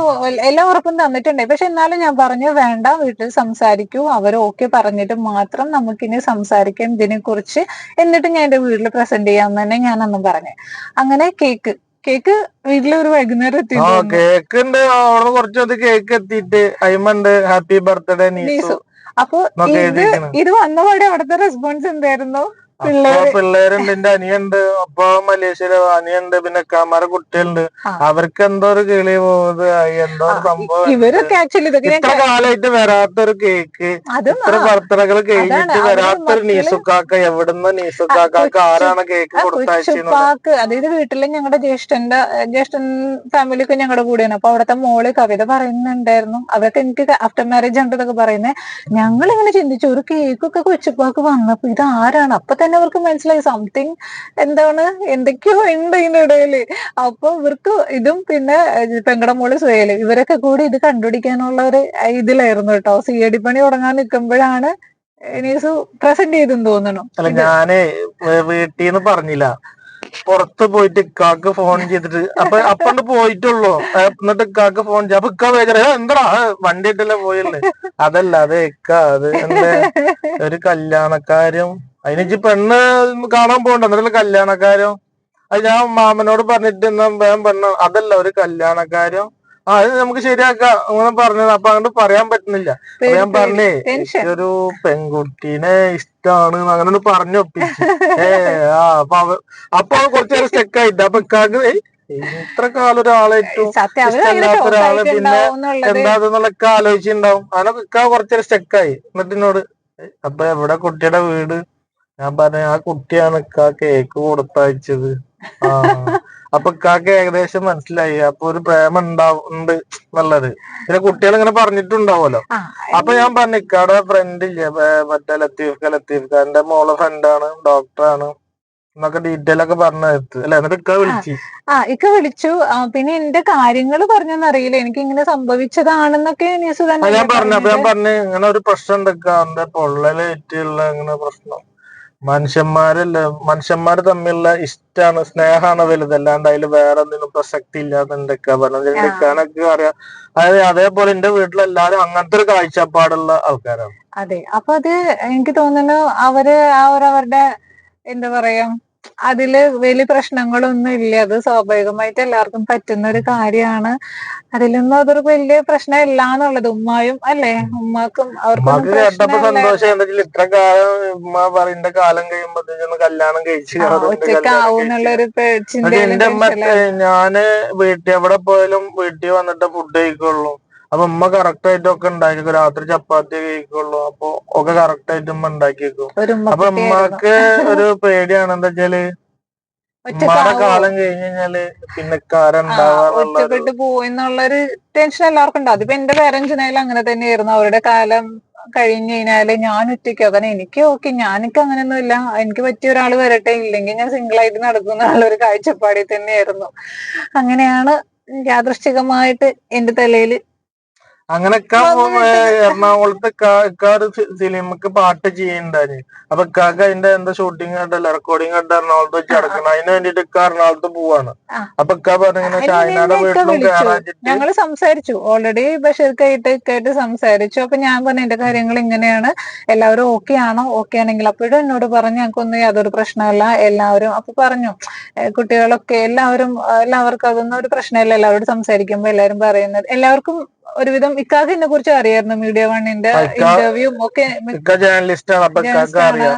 എല്ലാ ഉറപ്പും തന്നിട്ടുണ്ട്. പക്ഷെ എന്നാലും ഞാൻ പറഞ്ഞു വേണ്ട വീട്ടിൽ സംസാരിക്കൂ. അവർ ഓക്കെ പറഞ്ഞിട്ട് മാത്രം നമുക്കിനി സംസാരിക്കാം ഇതിനെ കുറിച്ച് എന്നിട്ട് ഞാൻ എന്റെ വീട്ടിൽ പ്രസന്റ് ചെയ്യാമെന്ന് തന്നെ ഞാൻ അന്ന് പറഞ്ഞു. അങ്ങനെ കേക്ക് കേക്ക് വീട്ടിൽ ഒരു വൈകുന്നേരം എത്തി ആ കേക്ക് ഉണ്ട് അവിടെ കുറച്ചത് കേക്ക് എത്തിയിട്ട് അയിമുണ്ട് ഹാപ്പി ബർത്ത്ഡേ നീസു. അപ്പൊ ഇത് ഇത് വന്നപാടെ അവിടുത്തെ റെസ്പോൺസ് എന്തായിരുന്നു? പിള്ളേരുണ്ട് എന്റെ അനിയുണ്ട്. അപ്പൊ മലേഷ്യയിലെ അനിയുണ്ട്. പിന്നെ കമറ കുട്ടികളുണ്ട്. അവർക്ക് എന്തോ ഒരു കിളി പോകുന്നത് എന്തോ ഒരു സംഭവം ഇവരൊക്കെ ആക്ച്വലി ഇത്ര കാലമായിട്ട് വരാത്തൊരു കേക്ക്. ഇത്ര ആ, ബർത്ത്ഡേകൾ കഴിഞ്ഞിട്ട് വരാത്തൊരു നീസുക്കാക്ക എവിടുന്ന് നീസുക്കാക്കാക്ക് ആരാണ് കേക്ക് കൊച്ചുപ്പാക്ക് അതായത് വീട്ടിലെ ഞങ്ങളുടെ ജ്യേഷ്ഠന്റെ ജ്യേഷ്ഠൻ ഫാമിലി ഒക്കെ ഞങ്ങളുടെ കൂടെയാണ്. അപ്പൊ അവിടുത്തെ മോൾ കവിത പറയുന്നുണ്ടായിരുന്നു. അവരൊക്കെ എനിക്ക് ആഫ്റ്റർ മാരേജ് ഉണ്ടെന്നൊക്കെ പറയുന്നത് ഞങ്ങൾ ഇങ്ങനെ ചിന്തിച്ചു ഒരു കേക്കൊക്കെ കൊച്ചുപ്പാക്ക് വന്നപ്പോ ഇത് ആരാണ് അപ്പൊ തന്നെ അവർക്ക് മനസ്സിലായി സംതിങ് എന്താണ്? എന്തൊക്കെയോ ഉണ്ട് ഇതിന്റെ ഇടയിൽ അപ്പൊ ഇവർക്ക് ഇതും പിന്നെ ഏഹ് പെങ്ങടെ മോൾ സുഹേൽ ഇവരൊക്കെ കൂടി ഇത് കണ്ടുപിടിക്കാനുള്ള ഒരു ഇതിലായിരുന്നു കേട്ടോ. സി എ ഡി പണി തുടങ്ങാൻ നിൽക്കുമ്പോഴാണ് നീസു പ്രസന്റ് ചെയ്തെന്ന് തോന്നുന്നു അല്ല ഞാനേ വീട്ടിൽ നിന്ന് പറഞ്ഞില്ല. പുറത്ത് പോയിട്ട് ഇക്കാക്ക് ഫോൺ ചെയ്തിട്ട് അപ്പൊ അപ്പണ്ട് പോയിട്ടുള്ളൂ. എന്നിട്ട് ഇക്കാക്ക് ഫോൺ ചെയ്ത് അപ്പൊ ഇക്ക വേഗം എന്താ വണ്ടി ഇട്ടല്ലേ പോയല്ലേ? അതല്ല അതെ ഇക്ക അത് ഒരു കല്യാണക്കാരും അതിനിച്ച് പെണ്ണ് കാണാൻ പോകണ്ട. എന്നിട്ടല്ല കല്യാണക്കാരോ? അത് ഞാൻ മാമനോട് പറഞ്ഞിട്ട് എന്നാ വേഗം പെണ്ണ് അതല്ല ഒരു കല്യാണക്കാരോ? ആ അത് നമുക്ക് ശരിയാക്കാം. അങ്ങനെ പറഞ്ഞത്. അപ്പൊ അങ്ങോട്ട് പറയാൻ പറ്റുന്നില്ല. ഞാൻ പറഞ്ഞേ ഒരു പെൺകുട്ടീനെ ഇഷ്ടാണ് അങ്ങനെ ഒന്ന് പറഞ്ഞു ഏ ആ അപ്പൊ അവ അപ്പൊ അവ കുറച്ചു നേരം സ്റ്റെക്ക് ആയിട്ട് അപ്പൊ ഇക്കാക്ക് ഇത്ര കാലം ഒരാളെ ഇഷ്ടമല്ലാത്ത ഒരാൾ പിന്നെ ഷോക്കായിട്ടുണ്ടാവും എന്നുള്ളത് എന്താ അതെന്നുള്ളൊക്കെ ആലോചിച്ചിണ്ടാവും അങ്ങനെ ഇക്ക കുറച്ചേരം സ്റ്റെക്കായി എന്നിട്ട് എന്നോട് "ഏയ്, അപ്പൊ എവിടെ കുട്ടിയുടെ വീട്? ഞാൻ പറഞ്ഞ ആ കുട്ടിയാണ് ഇക്ക കേക്ക് കൊടുത്തയച്ചത്. ആ. അപ്പൊ ഇക്കാക്ക് ഏകദേശം മനസ്സിലായി. അപ്പൊ ഒരു പ്രേമം ഉണ്ടാവുന്നുണ്ട് ഉണ്ട് എന്നുള്ളത്. പിന്നെ കുട്ടികൾ ഇങ്ങനെ പറഞ്ഞിട്ടുണ്ടാവുമല്ലോ. അപ്പൊ ഞാൻ പറഞ്ഞു ഇക്കാടെ ഫ്രണ്ട് ഇല്ലേ മറ്റേ ലത്തീഫ് ലത്തീഫ് ഖാന്റെ മോളെ ഫ്രണ്ടാണ് ഡോക്ടറാണ് എന്നൊക്കെ ഡീറ്റെയിൽ ഒക്കെ പറഞ്ഞു അല്ലെ? എന്നിട്ട് ഇക്ക വിളിച്ചു. ആ ഇക്ക വിളിച്ചു. പിന്നെ എന്റെ കാര്യങ്ങൾ പറഞ്ഞെന്നറിയില്ല എനിക്ക് ഇങ്ങനെ സംഭവിച്ചതാണെന്നൊക്കെ ഞാൻ പറഞ്ഞു അപ്പൊ ഞാൻ പറഞ്ഞു ഇങ്ങനെ ഒരു പ്രശ്നം ഉണ്ട് ഇക്ക. എന്റെ പൊള്ളലേറ്റുള്ള ഇങ്ങനെ പ്രശ്നം. മനുഷ്യന്മാരല്ല? മനുഷ്യന്മാർ തമ്മിലുള്ള ഇഷ്ടാണ് സ്നേഹമാണ് വലുത്. അല്ലാണ്ട് അതിൽ വേറെ എന്തെങ്കിലും പ്രസക്തി ഇല്ലാന്നുണ്ട് ഇക്ക പറഞ്ഞത്? എന്റെ ആ. അറിയാം. അതായത് അതേപോലെ എന്റെ വീട്ടിലെല്ലാരും അങ്ങനത്തെ ഒരു കാഴ്ചപ്പാടുള്ള ആൾക്കാരാണ്. അതെ. അപ്പൊ അത് എനിക്ക് തോന്നുന്നു അവർ അവരുടെ എന്താ പറയാ അതിൽ വലിയ പ്രശ്നങ്ങളൊന്നും ഇല്ല. അത് സ്വാഭാവികമായിട്ട് എല്ലാവർക്കും പറ്റുന്ന ഒരു കാര്യമാണ്. അതിലൊന്നും അതൊരു വലിയ പ്രശ്നമില്ല എന്നുള്ളത് ഉമ്മായും അല്ലേ? ഉമ്മാക്കും അവർക്കും കേട്ടപ്പോ സന്തോഷം. എന്താ വെച്ചാൽ ഇത്ര കാലം ഉമ്മ പറയുന്ന കാലം കഴിയുമ്പോഴത്തേക്കൊന്ന് കല്യാണം കഴിച്ചു ആ ചിന്ത എന്റെ അമ്മ ഞാൻ വീട്ടിൽ എവിടെ പോയാലും വീട്ടിൽ വന്നിട്ട് ഫുഡ് കഴിക്കുള്ളൂ. അപ്പൊ ഉമ്മ കറക്റ്റ് ആയിട്ട് ഒക്കെ ഉണ്ടാക്കി രാത്രി ചപ്പാത്തി കഴിക്കുള്ളൂ. അപ്പൊ ഒക്കെ കറക്റ്റ് ആയിട്ട് ഉമ്മ ഉണ്ടാക്കി വെക്കും അപ്പൊ ഉമ്മക്ക് ഒരു പേടിയാണ്. എന്താ വെച്ചാൽ ഉമ്മയുടെ കാലം കഴിഞ്ഞു കഴിഞ്ഞാൽ പിന്നെ ഒറ്റപ്പെട്ടു പോയിന്നുള്ളൊരു ടെൻഷൻ എല്ലാവർക്കും ഉണ്ട് അതിപ്പോ എന്റെ പേരൻസിനായാലും അങ്ങനെ തന്നെയായിരുന്നു. അവരുടെ കാലം കഴിഞ്ഞു കഴിഞ്ഞാൽ ഞാൻ ഒറ്റയ്ക്കോ. കാരണം എനിക്ക് ഓക്കെ ഞാനൊക്കെ അങ്ങനെയൊന്നും ഇല്ല എനിക്ക് പറ്റിയ ഒരാൾ വരട്ടെ. ഇല്ലെങ്കിൽ ഞാൻ സിംഗിൾ ആയിട്ട് നടക്കുന്ന ഒരു കാഴ്ചപ്പാടിൽ തന്നെയായിരുന്നു. അങ്ങനെയാണ് യാദൃശ്ചികമായിട്ട് എന്റെ തലയിൽ അങ്ങനൊക്കെ എറണാകുളത്ത് ഇക്ക- സിനിമക്ക് പാട്ട് ചെയ്യണ്ടായി അപ്പൊ ഇക്കാക്ക് അതിന്റെ എന്താ ഷൂട്ടിംഗ് കണ്ടല്ല റെക്കോർഡിംഗ് കണ്ട എറണാകുളത്ത് വെച്ച്. നടക്കണം. അതിന് വേണ്ടിട്ട് ഇക്ക എറണാകുളത്ത് പോവാണ്. അപ്പൊ ഇക്ക പറഞ്ഞിങ്ങനെ ഷാഹിനാടെ വീട്ടിലും. ഞങ്ങൾ സംസാരിച്ചു. ഓൾറെഡി ബഷീർക്കായിട്ട് ഇക്കായിട്ട് സംസാരിച്ചു. അപ്പൊ ഞാൻ പറഞ്ഞ എന്റെ കാര്യങ്ങൾ ഇങ്ങനെയാണ്. എല്ലാവരും ഓക്കെ ആണോ? ഓക്കെ ആണെങ്കിൽ അപ്പോഴും എന്നോട് പറഞ്ഞു ഞങ്ങൾക്കൊന്നും യാതൊരു പ്രശ്നമല്ല. എല്ലാവരും അപ്പൊ പറഞ്ഞു. "ഏ, കുട്ടികളൊക്കെ എല്ലാവരും എല്ലാവർക്കും അതൊന്നും ഒരു പ്രശ്നമില്ല. എല്ലാവരോടും സംസാരിക്കുമ്പോ എല്ലാവരും പറയുന്നത് എല്ലാവർക്കും ഒരുവിധം ഇക്കാക്ക് എന്നെ കുറിച്ച് അറിയായിരുന്നു മീഡിയ വണ്ണിന്റെ ഇന്റർവ്യൂ ഒക്കെ ജേർണലിസ്റ്റ് ആണ്.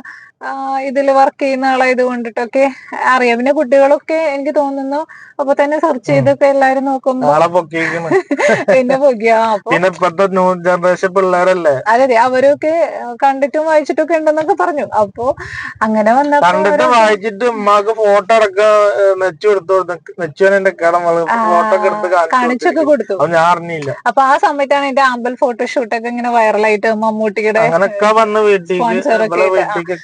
ഇതിൽ വർക്ക് ചെയ്യുന്ന ആളായത് കൊണ്ടിട്ടൊക്കെ അറിയാം. പിന്നെ കുട്ടികളൊക്കെ എനിക്ക് തോന്നുന്നു അപ്പൊ തന്നെ സെർച്ച് ചെയ്തൊക്കെ എല്ലാരും നോക്കുമ്പോ പിന്നെ പിന്നെ ഇപ്പത്തെ ന്യൂ ജനറേഷൻ പിള്ളേരല്ലേ? അതെ അതെ. അവരൊക്കെ കണ്ടിട്ടും വായിച്ചിട്ടൊക്കെ ഉണ്ടെന്നൊക്കെ പറഞ്ഞു. അപ്പൊ അങ്ങനെ വന്ന കണ്ടിട്ട് വായിച്ചിട്ട് ഉമ്മാക്ക് ഫോട്ടോ അടക്കം നെച്ചു എടുത്തു നെച്ചുവിനെ ഫോട്ടോ എടുത്ത് കാണിച്ചു കാണിച്ചൊക്കെ. കൊടുത്തു. ഞാൻ അറിഞ്ഞില്ല. അപ്പൊ ആ സമയത്താണ് എന്റെ ആമ്പൽ ഫോട്ടോഷൂട്ടൊക്കെ ഇങ്ങനെ വൈറലായിട്ട് മമ്മൂട്ടിയുടെ അങ്ങനൊക്കെ വന്ന് വീട്ടിലേക്ക്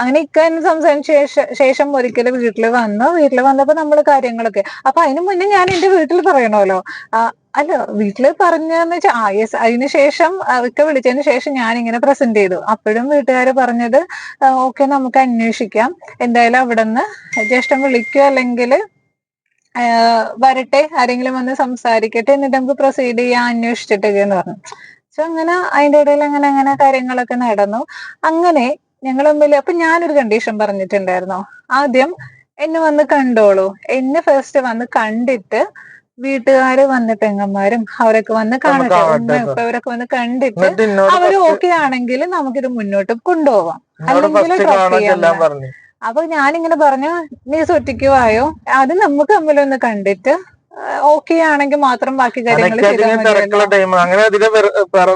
അങ്ങനെ ഇക്കാൻ സംസാരിച്ച ശേഷം ഒരിക്കലും വീട്ടിൽ വന്നു. വീട്ടിൽ വന്നപ്പോ നമ്മൾ കാര്യങ്ങളൊക്കെ അപ്പൊ അതിന് മുന്നേ ഞാൻ എന്റെ വീട്ടിൽ പറയണമല്ലോ. ആ, അല്ല വീട്ടിൽ പറഞ്ഞെന്ന് വെച്ചാൽ ആ യെസ് അതിന് ശേഷം ഒക്കെ വിളിച്ചതിന് ശേഷം ഞാൻ ഇങ്ങനെ പ്രസന്റ് ചെയ്തു. അപ്പോഴും വീട്ടുകാര് പറഞ്ഞത് ഓക്കെ നമുക്ക് അന്വേഷിക്കാം. എന്തായാലും അവിടെ നിന്ന് ജ്യേഷ്ഠം വിളിക്കുക അല്ലെങ്കിൽ വരട്ടെ ആരെങ്കിലും വന്ന് സംസാരിക്കട്ടെ എന്നിട്ട് നമുക്ക് പ്രൊസീഡ് ചെയ്യാൻ അന്വേഷിച്ചിട്ടൊക്കെ എന്ന് പറഞ്ഞു. സോ അങ്ങനെ അതിന്റെ ഇടയിൽ അങ്ങനെ അങ്ങനെ കാര്യങ്ങളൊക്കെ നടന്നു. അങ്ങനെ ഞങ്ങൾ തമ്മിൽ അപ്പൊ ഞാനൊരു കണ്ടീഷൻ പറഞ്ഞിട്ടുണ്ടായിരുന്നു. ആദ്യം എന്നെ വന്ന് കണ്ടോളൂ. എന്നെ ഫസ്റ്റ് വന്ന് കണ്ടിട്ട് വീട്ടുകാര് വന്ന് പെങ്ങന്മാരും അവരൊക്കെ വന്ന് കാണട്ടെ. ഉമ്മ എന്ന്. വന്ന് കണ്ടിട്ട് അവർ ഓക്കെ ആണെങ്കിൽ നമുക്കിത് മുന്നോട്ട് കൊണ്ടുപോവാം. അല്ലെങ്കിൽ കാണാൻ ചെയ്യാം. അപ്പൊ ഞാനിങ്ങനെ പറഞ്ഞു നീ സൊറ്റിക്കുവായോ വായോ അത് നമുക്ക് തമ്മിലൊന്ന് കണ്ടിട്ട് ഓക്കെ ആണെങ്കിൽ മാത്രം ബാക്കി കാര്യങ്ങൾ അങ്ങനെ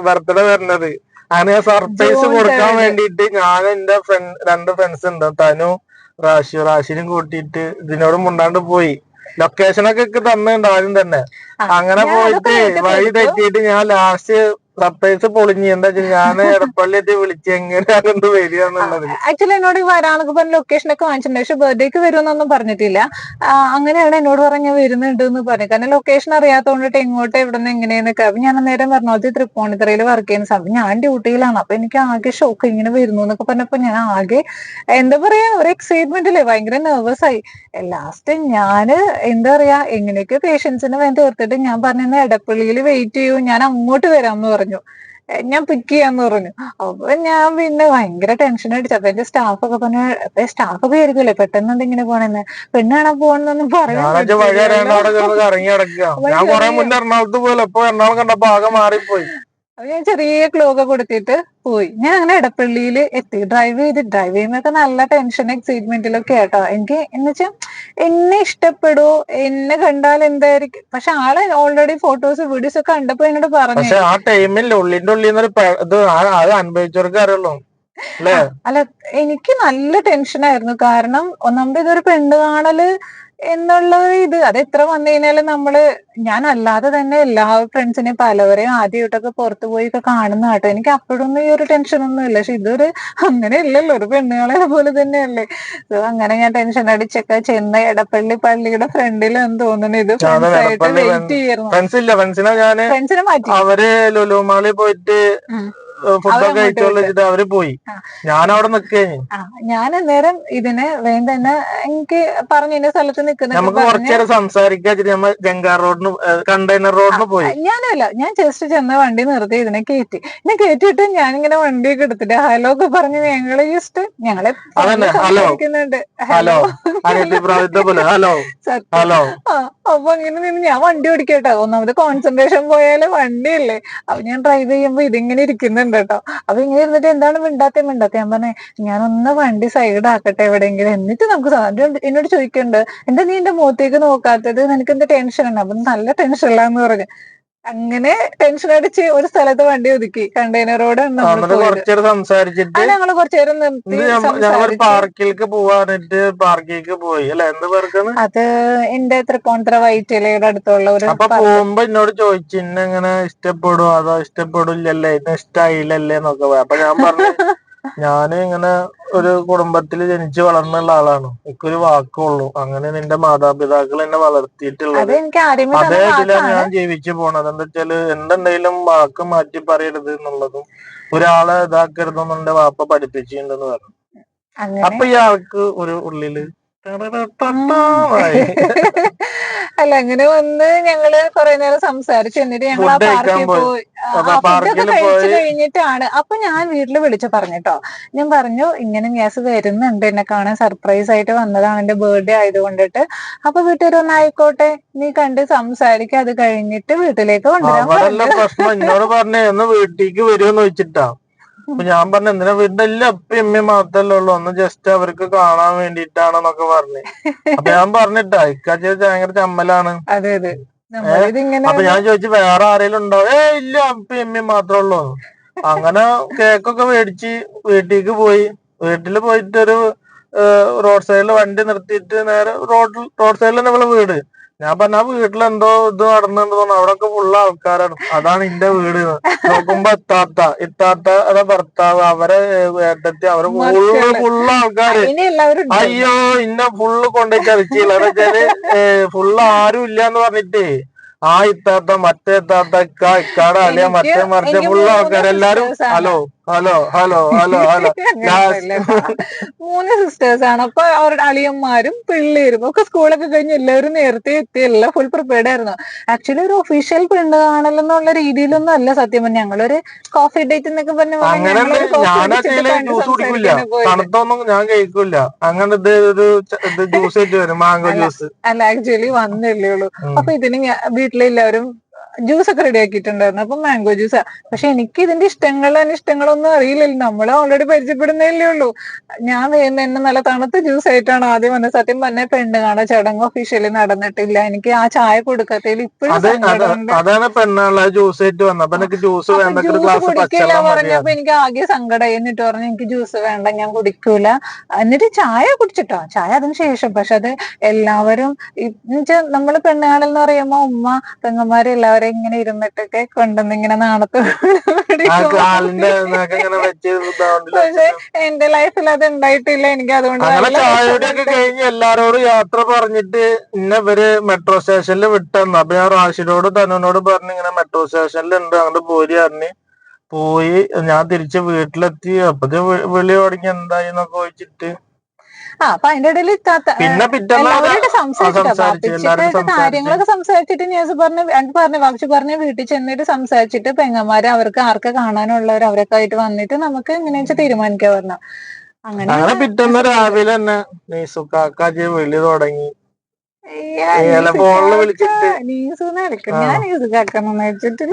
ബർത്ത്ഡേ വരുന്നത് അങ്ങനെ സർപ്രൈസ് കൊടുക്കാൻ വേണ്ടിട്ട് ഞാൻ എന്റെ ഫ്രണ്ട് രണ്ട് ഫ്രണ്ട്സ് ഉണ്ട്. തനു റാഷി റാഷിനും കൂട്ടിയിട്ട് ഇതിനോട് മുണ്ടാണ്ട് പോയി. ലൊക്കേഷൻ ഒക്കെ ഒക്കെ തന്നിട്ടുണ്ട് ആദ്യം തന്നെ. അങ്ങനെ പോയിട്ട് വഴി തെറ്റിയിട്ട് ഞാൻ ലാസ്റ്റ് സർപ്രൈസ് പൊളിഞ്ഞി. എന്താ വെച്ചാൽ ഞാൻ എടപ്പള്ളി എത്തി വിളിച്ച് എങ്ങനെയാണ് വരിക എന്നുള്ളത് ആക്ച്വലി എന്നോട് വരാനൊക്കെ പറഞ്ഞ ലൊക്കേഷൻ ഒക്കെ വാങ്ങിച്ചിട്ടുണ്ട്. പക്ഷെ ബർത്ത്ഡേക്ക് വരുമെന്നൊന്നും പറഞ്ഞിട്ടില്ല. അങ്ങനെയാണ് എന്നോട് പറഞ്ഞ വരുന്നുണ്ട് എന്ന് പറഞ്ഞു. കാരണം ലൊക്കേഷൻ അറിയാത്തതുകൊണ്ടിട്ട് എങ്ങോട്ട് എവിടെ നിന്ന് എങ്ങനെയെന്നൊക്കെ. അപ്പൊ ഞാൻ അന്നേരം അത് തൃപ്പൂണിത്തറയിൽ വർക്ക് ചെയ്യുന്ന സമയം ഞാൻ ഡ്യൂട്ടിയിലാണ് അപ്പൊ എനിക്ക് ആകെ ഷോക്ക് ഇങ്ങനെ വരുന്നു എന്നൊക്കെ പറഞ്ഞപ്പോ ഞാൻ ആകെ എന്താ പറയാ ഒരു എക്സൈറ്റ്മെന്റില്ലേ ഭയങ്കര നെർവസ് ആയി. ലാസ്റ്റ് ഞാൻ എന്താ പറയാ എങ്ങനെയൊക്കെ പേഷ്യൻസിന് വേണ്ടി തീർത്തിട്ട് ഞാൻ പറഞ്ഞ എടപ്പള്ളിയിൽ വെയിറ്റ് ചെയ്യൂ. ഞാൻ അങ്ങോട്ട് വരാമെന്ന് പറഞ്ഞു. എ, ഞാൻ പിക്ക് ചെയ്യാന്ന് പറഞ്ഞു. അപ്പൊ ഞാൻ പിന്നെ ഭയങ്കര ടെൻഷൻ അടിച്ചു. അപ്പൊ എന്റെ സ്റ്റാഫൊക്കെ പറഞ്ഞു സ്റ്റാഫ് ഒക്കെ ആയിരിക്കുമല്ലേ പെട്ടെന്ന് എന്തെങ്കിലും പോണെന്ന്? പെണ്ണ് കാണാൻ പറയാം എറണാകുളത്ത് പോയല്ലോ. ഇപ്പൊ എറണാകുളം കണ്ടപ്പോ ആകെ മാറിപ്പോയി. അപ്പൊ ഞാൻ ചെറിയ ക്ലൂ ഒക്കെ കൊടുത്തിട്ട് പോയി. ഞാൻ അങ്ങനെ ഇടപ്പള്ളിയിൽ എത്തി. ഡ്രൈവ് ചെയ്ത് ഡ്രൈവ് ചെയ്യുന്നൊക്കെ നല്ല ടെൻഷൻ എക്സൈറ്റ്മെന്റിലൊക്കെ ആട്ടോ. എനിക്ക് എന്ന് വെച്ചാൽ എന്നെ ഇഷ്ടപ്പെടൂ. എന്നെ കണ്ടാൽ എന്തായിരിക്കും? പക്ഷെ ആളെ ഓൾറെഡി ഫോട്ടോസ് വീഡിയോസ് ഒക്കെ കണ്ടപ്പോ എന്നോട് പറഞ്ഞു. പക്ഷെ ആ ടൈമിൽ ഉള്ളിന്റെ ഉള്ളിൽ ഇത് അനുഭവിച്ചവർക്ക് അറിയുള്ളൂ. അല്ല? എനിക്ക് നല്ല ടെൻഷൻ ആയിരുന്നു. കാരണം ഒന്നാമത് ഇതൊരു പെണ്ണ് കാണൽ എന്നുള്ള ഒരു ഇത്. അത് എത്ര വന്നു കഴിഞ്ഞാലും നമ്മൾ ഞാൻ അല്ലാതെ തന്നെ എല്ലാ ഫ്രണ്ട്സിനെയും പലവരെയും ആദ്യമായിട്ടൊക്കെ പുറത്തു പോയി ഒക്കെ കാണുന്ന കേട്ടോ. എനിക്ക് അപ്പോഴൊന്നും ഈ ഒരു ടെൻഷൻ ഒന്നും ഇല്ല പക്ഷെ ഇതൊരു അങ്ങനെ ഇല്ലല്ലോ ഒരു പെണ്ണുകളെ പോലെ തന്നെയല്ലേ. സോ അങ്ങനെ ഞാൻ ടെൻഷൻ അടിച്ചൊക്കെ ചെന്ന എടപ്പള്ളി പള്ളിയുടെ ഫ്രണ്ടിൽ എന്ന് തോന്നുന്നു. ഇത് ഞാൻ ഫ്രണ്ട്സ് ആയിട്ട് എടപ്പള്ളി വെയിറ്റ് ചെയ്യായിരുന്നു. ഫ്രണ്ട്സിനെ മാറ്റി. അവർ ലുലുമാളിൽ പോയിട്ട്. ഫുഡൊക്കെ കഴിച്ചോളിച്ചിട്ട് അവർ പോയി. ഞാൻ അവിടെ ആ ഞാൻ അന്നേരം ഇതിന് വേണ്ട തന്നെ എനിക്ക് പറഞ്ഞു ഇന്ന സ്ഥലത്ത് നിൽക്കുന്ന നമുക്ക് കുറച്ചേരം സംസാരിക്കാച്ചിട്ട് നമ്മൾ ജങ്കാർ റോഡിന് കണ്ടെയ്നർ റോഡിന് പോയി. ഞാനല്ല ഞാൻ ജസ്റ്റ് ചെന്ന വണ്ടി നിർത്തി ഇതിനെ കയറ്റി. എന്നെ കയറ്റിയിട്ട് ഞാനിങ്ങനെ വണ്ടിയൊക്കെ എടുത്തിട്ട് ഹലോ ഒക്കെ പറഞ്ഞ് ഞങ്ങൾ ജസ്റ്റ് ഞങ്ങളെ ഹലോ. ഹലോ. ഹലോ. ആ, അപ്പൊ ഇങ്ങനെ നിന്ന് ഞാൻ വണ്ടി ഓടിക്കട്ടോ. ഒന്നാമത് കോൺസെൻട്രേഷൻ പോയാൽ വണ്ടിയല്ലേ. അപ്പൊ ഞാൻ ഡ്രൈവ് ചെയ്യുമ്പോ ഇതിങ്ങനെ ഇരിക്കുന്നുണ്ട്. കേട്ടോ അപ്പൊ ഇങ്ങനെ ഇരുന്നിട്ട് എന്താണ് മിണ്ടാത്തെ മിണ്ടാത്തെ ഞാൻ പറഞ്ഞേ ഞാൻ ഒന്ന് വണ്ടി സൈഡ് ആക്കട്ടെ എവിടെയെങ്കിലും. എന്നിട്ട് നമുക്ക് എന്നോട് ചോദിക്കുന്നുണ്ട് എന്താ നീ എന്റെ മുഖത്തേക്ക് നോക്കാത്തത്? നിനക്ക് എന്താ ടെൻഷൻ ആണ് അപ്പൊ നല്ല ടെൻഷൻ ഇല്ലാന്ന് പറഞ്ഞു. അങ്ങനെ ടെൻഷൻ അടിച്ച് ഒരു സ്ഥലത്ത് വണ്ടി ഒതുക്കി കണ്ടെയ്നർ റോഡ് നമ്മൾ പോയത്. കുറച്ചു നേരം സംസാരിച്ചിട്ട് അത് ഞങ്ങൾ കുറച്ചു നേരം നിർത്തി പാർക്കിലേക്ക് പോവാനിട്ട് പാർക്കിലേക്ക് പോയി. അല്ലെ? എന്ത് പേർക്കാണ് അത് എന്റെ തൃപ്പൂണിത്തറ വൈറ്റിലയുടെ അടുത്തുള്ള ഒരു അപ്പൊ park. പോകുമ്പോ എന്നോട് ചോദിച്ചു ഇഷ്ടപ്പെടും? അതോ ഇഷ്ടപ്പെടില്ലല്ലേ? ഇന്നെ ഇഷ്ടായില്ലല്ലേ എന്നൊക്കെ അപ്പൊ ഞാൻ പറഞ്ഞു ഞാൻ ഇങ്ങനെ ഒരു കുടുംബത്തിൽ ജനിച്ചു വളർന്നുള്ള ആളാണ്. എനിക്കൊരു വാക്കുള്ളൂ അങ്ങനെ നിന്റെ മാതാപിതാക്കൾ എന്നെ വളർത്തിയിട്ടുള്ളത്. ആദ്യമേ അതേ തന്ന ഇതിലാണ് വാക്കാണ്. ഞാൻ ജീവിച്ചു പോണത്. എന്താ വെച്ചാൽ എന്തുണ്ടെങ്കിലും വാക്ക് മാറ്റി പറയരുത് എന്നുള്ളതും ഒരാളെ ഇതാക്കരുത് എന്നെ വാപ്പ പഠിപ്പിച്ചിട്ടുണ്ടെന്ന് പറഞ്ഞു. അങ്ങനെ? അപ്പൊ ഇയാൾക്ക് ഒരു ഉള്ളിൽ. അല്ല അങ്ങനെ വന്ന് ഞങ്ങൾ കുറെ നേരം സംസാരിച്ചു. എന്നിട്ട് ഞങ്ങൾ ആ പാർക്കിൽ പോയി. ഫുഡൊക്കെ കഴിച്ചു. കഴിഞ്ഞിട്ടാണ്. അപ്പൊ ഞാൻ വീട്ടിൽ വിളിച്ചു പറഞ്ഞിട്ടോ. ഞാൻ പറഞ്ഞു ഇങ്ങനെ ഗ്യാസ് വരുന്നുണ്ട്. എന്നെ കാണാൻ സർപ്രൈസ് ആയിട്ട് വന്നതാണ്. എന്റെ ബർത്ത്ഡേ ആയതുകൊണ്ടിട്ട്. അപ്പൊ വീട്ടുകാർ ഒന്ന് ആയിക്കോട്ടെ നീ കണ്ട് സംസാരിക്കുക അത് കഴിഞ്ഞിട്ട് വീട്ടിലേക്ക് കൊണ്ടുവരാൻ പറഞ്ഞു. എന്നോട് വീട്ടിലേക്ക് വരുമെന്ന് വെച്ചിട്ടാ. അപ്പൊ ഞാൻ പറഞ്ഞു എന്തിനാ വീട്ടിൽ എല്ലാം അപ്പയും അമ്മയും മാത്രല്ലേ ഉള്ളൂ. ഒന്ന് ജസ്റ്റ് അവർക്ക് കാണാൻ വേണ്ടിട്ടാണെന്നൊക്കെ പറഞ്ഞു. അപ്പൊ ഞാൻ പറഞ്ഞിട്ടാ ഇക്കാച്ച ഭയങ്കര ചമ്മലാണ്. അതെ അതെ. നമ്മളിതിങ്ങനെ അപ്പൊ ഞാൻ ചോദിച്ചു വേറെ ആരെങ്കിലും ഉണ്ടോ? ഏ ഇല്ല അപ്പയും അമ്മയും മാത്രമേ ഉള്ളൂ. അങ്ങനെ കേക്കൊക്കെ മേടിച്ച് വീട്ടിലേക്ക് പോയി. വീട്ടിൽ പോയിട്ട് ഒരു റോഡ് സൈഡിൽ വണ്ടി നിർത്തിയിട്ട് നേരെ റോഡ് റോഡ് സൈഡിൽ തന്നെ വീട്. ഞാൻ പറഞ്ഞ വീട്ടിലെന്തോ ഇത് തോന്നുന്നു. അവിടെ ഒക്കെ ഫുള്ള് ആൾക്കാരാണ്. അതാണ് എന്റെ വീട്. നോക്കുമ്പോ ഇത്താത്ത ഇത്താത്ത അതെ ഭർത്താവ് അവരെ ഏട്ടത്തി അവരെ ഫുള്ള്. ഫുള്ള് ആൾക്കാര്. അയ്യോ ഇന്ന ഫുള്ള് കൊണ്ടുപോയി ചതിച്ചില്ല വെച്ചാൽ ഫുള്ള് ആരും ഇല്ല എന്ന് പറഞ്ഞിട്ട് ആ ഇത്താത്ത മറ്റേ ഇത്താത്ത ഇക്കാ ഇക്കാടെ അല്ലെ മറ്റേ മറിച്ച ഫുള്ള് ആൾക്കാർ എല്ലാരും hello hello hello hello hello. മൂന്ന് സിസ്റ്റേഴ്സ് ആണ്. അപ്പൊ അവരുടെ അളിയന്മാരും പിള്ളേരും ഒക്കെ സ്കൂളൊക്കെ കഴിഞ്ഞ് എല്ലാവരും നേരത്തെ എത്തി. എല്ലാം ഫുൾ പ്രിപ്പയർഡ് ആയിരുന്നു. ആക്ച്വലി ഒരു ഒഫീഷ്യൽ പെണ്ണ് കാണലെന്നുള്ള രീതിയിലൊന്നും അല്ല സത്യം പറഞ്ഞു. ഞങ്ങളൊരു കോഫി ഡേറ്റ് എന്നൊക്കെ പറഞ്ഞു ഞാൻ കഴിക്കില്ല അങ്ങനെ ഒരു ജ്യൂസ് ആയിട്ട് വരും. മാംഗോ അല്ല. ജ്യൂസ് അല്ല ആക്ച്വലി വന്നില്ലേ ഉള്ളൂ. അപ്പൊ ഇതിന് വീട്ടിലെല്ലാവരും ജ്യൂസ് ഒക്കെ റെഡി ആക്കിയിട്ടുണ്ടായിരുന്നു. അപ്പൊ മാംഗോ ജ്യൂസ് പക്ഷെ എനിക്ക് ഇതിന്റെ ഇഷ്ടങ്ങളും അനിഷ്ടങ്ങളൊന്നും അറിയില്ലല്ലോ. നമ്മൾ ഓൾറെഡി പരിചയപ്പെടുന്നേ ഉള്ളൂ. ഞാൻ വേഗം തന്നെ നല്ല തണുത്ത ജ്യൂസ് ആയിട്ടാണ് ആദ്യം വന്നത്. സത്യം പറഞ്ഞ പെണ്ണ് കാണാൻ ചടങ്ങ് ഒഫീഷ്യലി നടന്നിട്ടില്ല. എനിക്ക് ആ ചായ കൊടുക്കത്തതിൽ ഇപ്പോഴും അതാണ് പെണ്ണുള്ള ജ്യൂസ് ആയിട്ട് എനിക്ക് ജ്യൂസ് വേണ്ട. കുടിക്കില്ല പറഞ്ഞപ്പോ എനിക്ക് ആകെ സങ്കടം എന്നിട്ട് പറഞ്ഞു എനിക്ക് ജ്യൂസ് വേണ്ട ഞാൻ കുടിക്കൂല. എന്നിട്ട് ചായ കുടിച്ചിട്ടോ? ചായ അതിന് ശേഷം. പക്ഷെ അത് എല്ലാവരും നമ്മൾ പെണ്ണുകാണെന്ന് പറയുമ്പോ ഉമ്മ പെങ്ങന്മാരെ എല്ലാവരും ഇങ്ങനെ ഇരുന്നിട്ടൊക്കെ കൊണ്ടുവന്ന് ഇങ്ങനെ നാണത്ത്. പക്ഷെ എന്റെ ലൈഫിൽ അത് ഉണ്ടായിട്ടില്ല. എനിക്ക് അതുകൊണ്ട് കഴിഞ്ഞ് എല്ലാരോടും യാത്ര പറഞ്ഞിട്ട് ഇന്നെ ഇവർ മെട്രോ സ്റ്റേഷനിൽ വിട്ടെന്നു. അപ്പൊ ഞാൻ റാഷിനോട് തന്നോട് പറഞ്ഞു ഇങ്ങനെ മെട്രോ സ്റ്റേഷനിൽ ഉണ്ട്. അങ്ങോട്ട് പോരി പറഞ്ഞ്. പോയി ഞാൻ തിരിച്ച് വീട്ടിലെത്തി. അപ്പത് വിളി തുടങ്ങി. എന്തായി എന്നൊക്കെ ചോദിച്ചിട്ട് ആ അപ്പൊ അതിന്റെ ഇടയിൽ എല്ലാവരോടും സംസാരിച്ചിട്ടോ? കാര്യങ്ങളൊക്കെ സംസാരിച്ചിട്ട് ഞാൻ പറഞ്ഞു പറഞ്ഞു വാക്ഷി പറഞ്ഞ വീട്ടിൽ ചെന്നിട്ട് സംസാരിച്ചിട്ട് പെങ്ങന്മാര് അവർക്ക് ആർക്ക് കാണാനുള്ളവർ അവരൊക്കെ ആയിട്ട് വന്നിട്ട് നമുക്ക് എങ്ങനെയാ വെച്ചാൽ തീരുമാനിക്കാൻ പറഞ്ഞു. അങ്ങനെ പിറ്റന്ന് രാവിലെ തന്നെ വിളി തുടങ്ങി.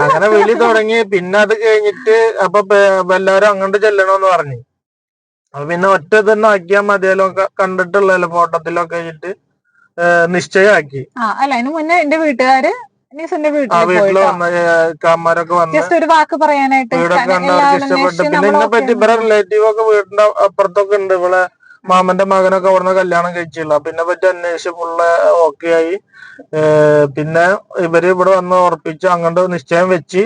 അങ്ങനെ വിളി തുടങ്ങി. പിന്നെ അത് കഴിഞ്ഞിട്ട് അപ്പൊ എല്ലാരും എല്ലാവരും അങ്ങോട്ട് ചെല്ലണോന്ന് പറഞ്ഞു. അപ്പൊ പിന്നെ ഒറ്റ തന്നെ ആക്കിയാൽ മതിയല്ലോ. കണ്ടിട്ടുള്ളല്ലോ ഫോട്ടോത്തിലൊക്കെ ആയിട്ട് നിശ്ചയമാക്കി. അല്ല അതിന് മുന്നേ എന്റെ വീട്ടുകാര് നീസിന്റെ വീട്ടിൽ വന്ന കാമാരൊക്കെ വന്ന് ജസ്റ്റ് ഒരു വാക്ക് പറയാനായിട്ട് വീടൊക്കെ കാരണം കണ്ട് അവർക്ക് എല്ലാവരും ഇഷ്ടപ്പെട്ടു. പിന്നെ ഇതിനെ പറ്റി ഇവരെ റിലേറ്റീവ് ഒക്കെ വീടിന്റെ അപ്പുറത്തൊക്കെ ഉണ്ട്. ഇവിടെ മാമന്റെ മകനൊക്കെ അവിടുന്ന് കല്യാണം കഴിച്ചില്ല. പിന്നെ പറ്റി അന്വേഷിച്ച് ഫുള്ള് ഓക്കെ ആയി. പിന്നെ ഇവർ ഇവിടെ വന്ന് ഉറപ്പിച്ച് അങ്ങോട്ട് നിശ്ചയം വെച്ച്.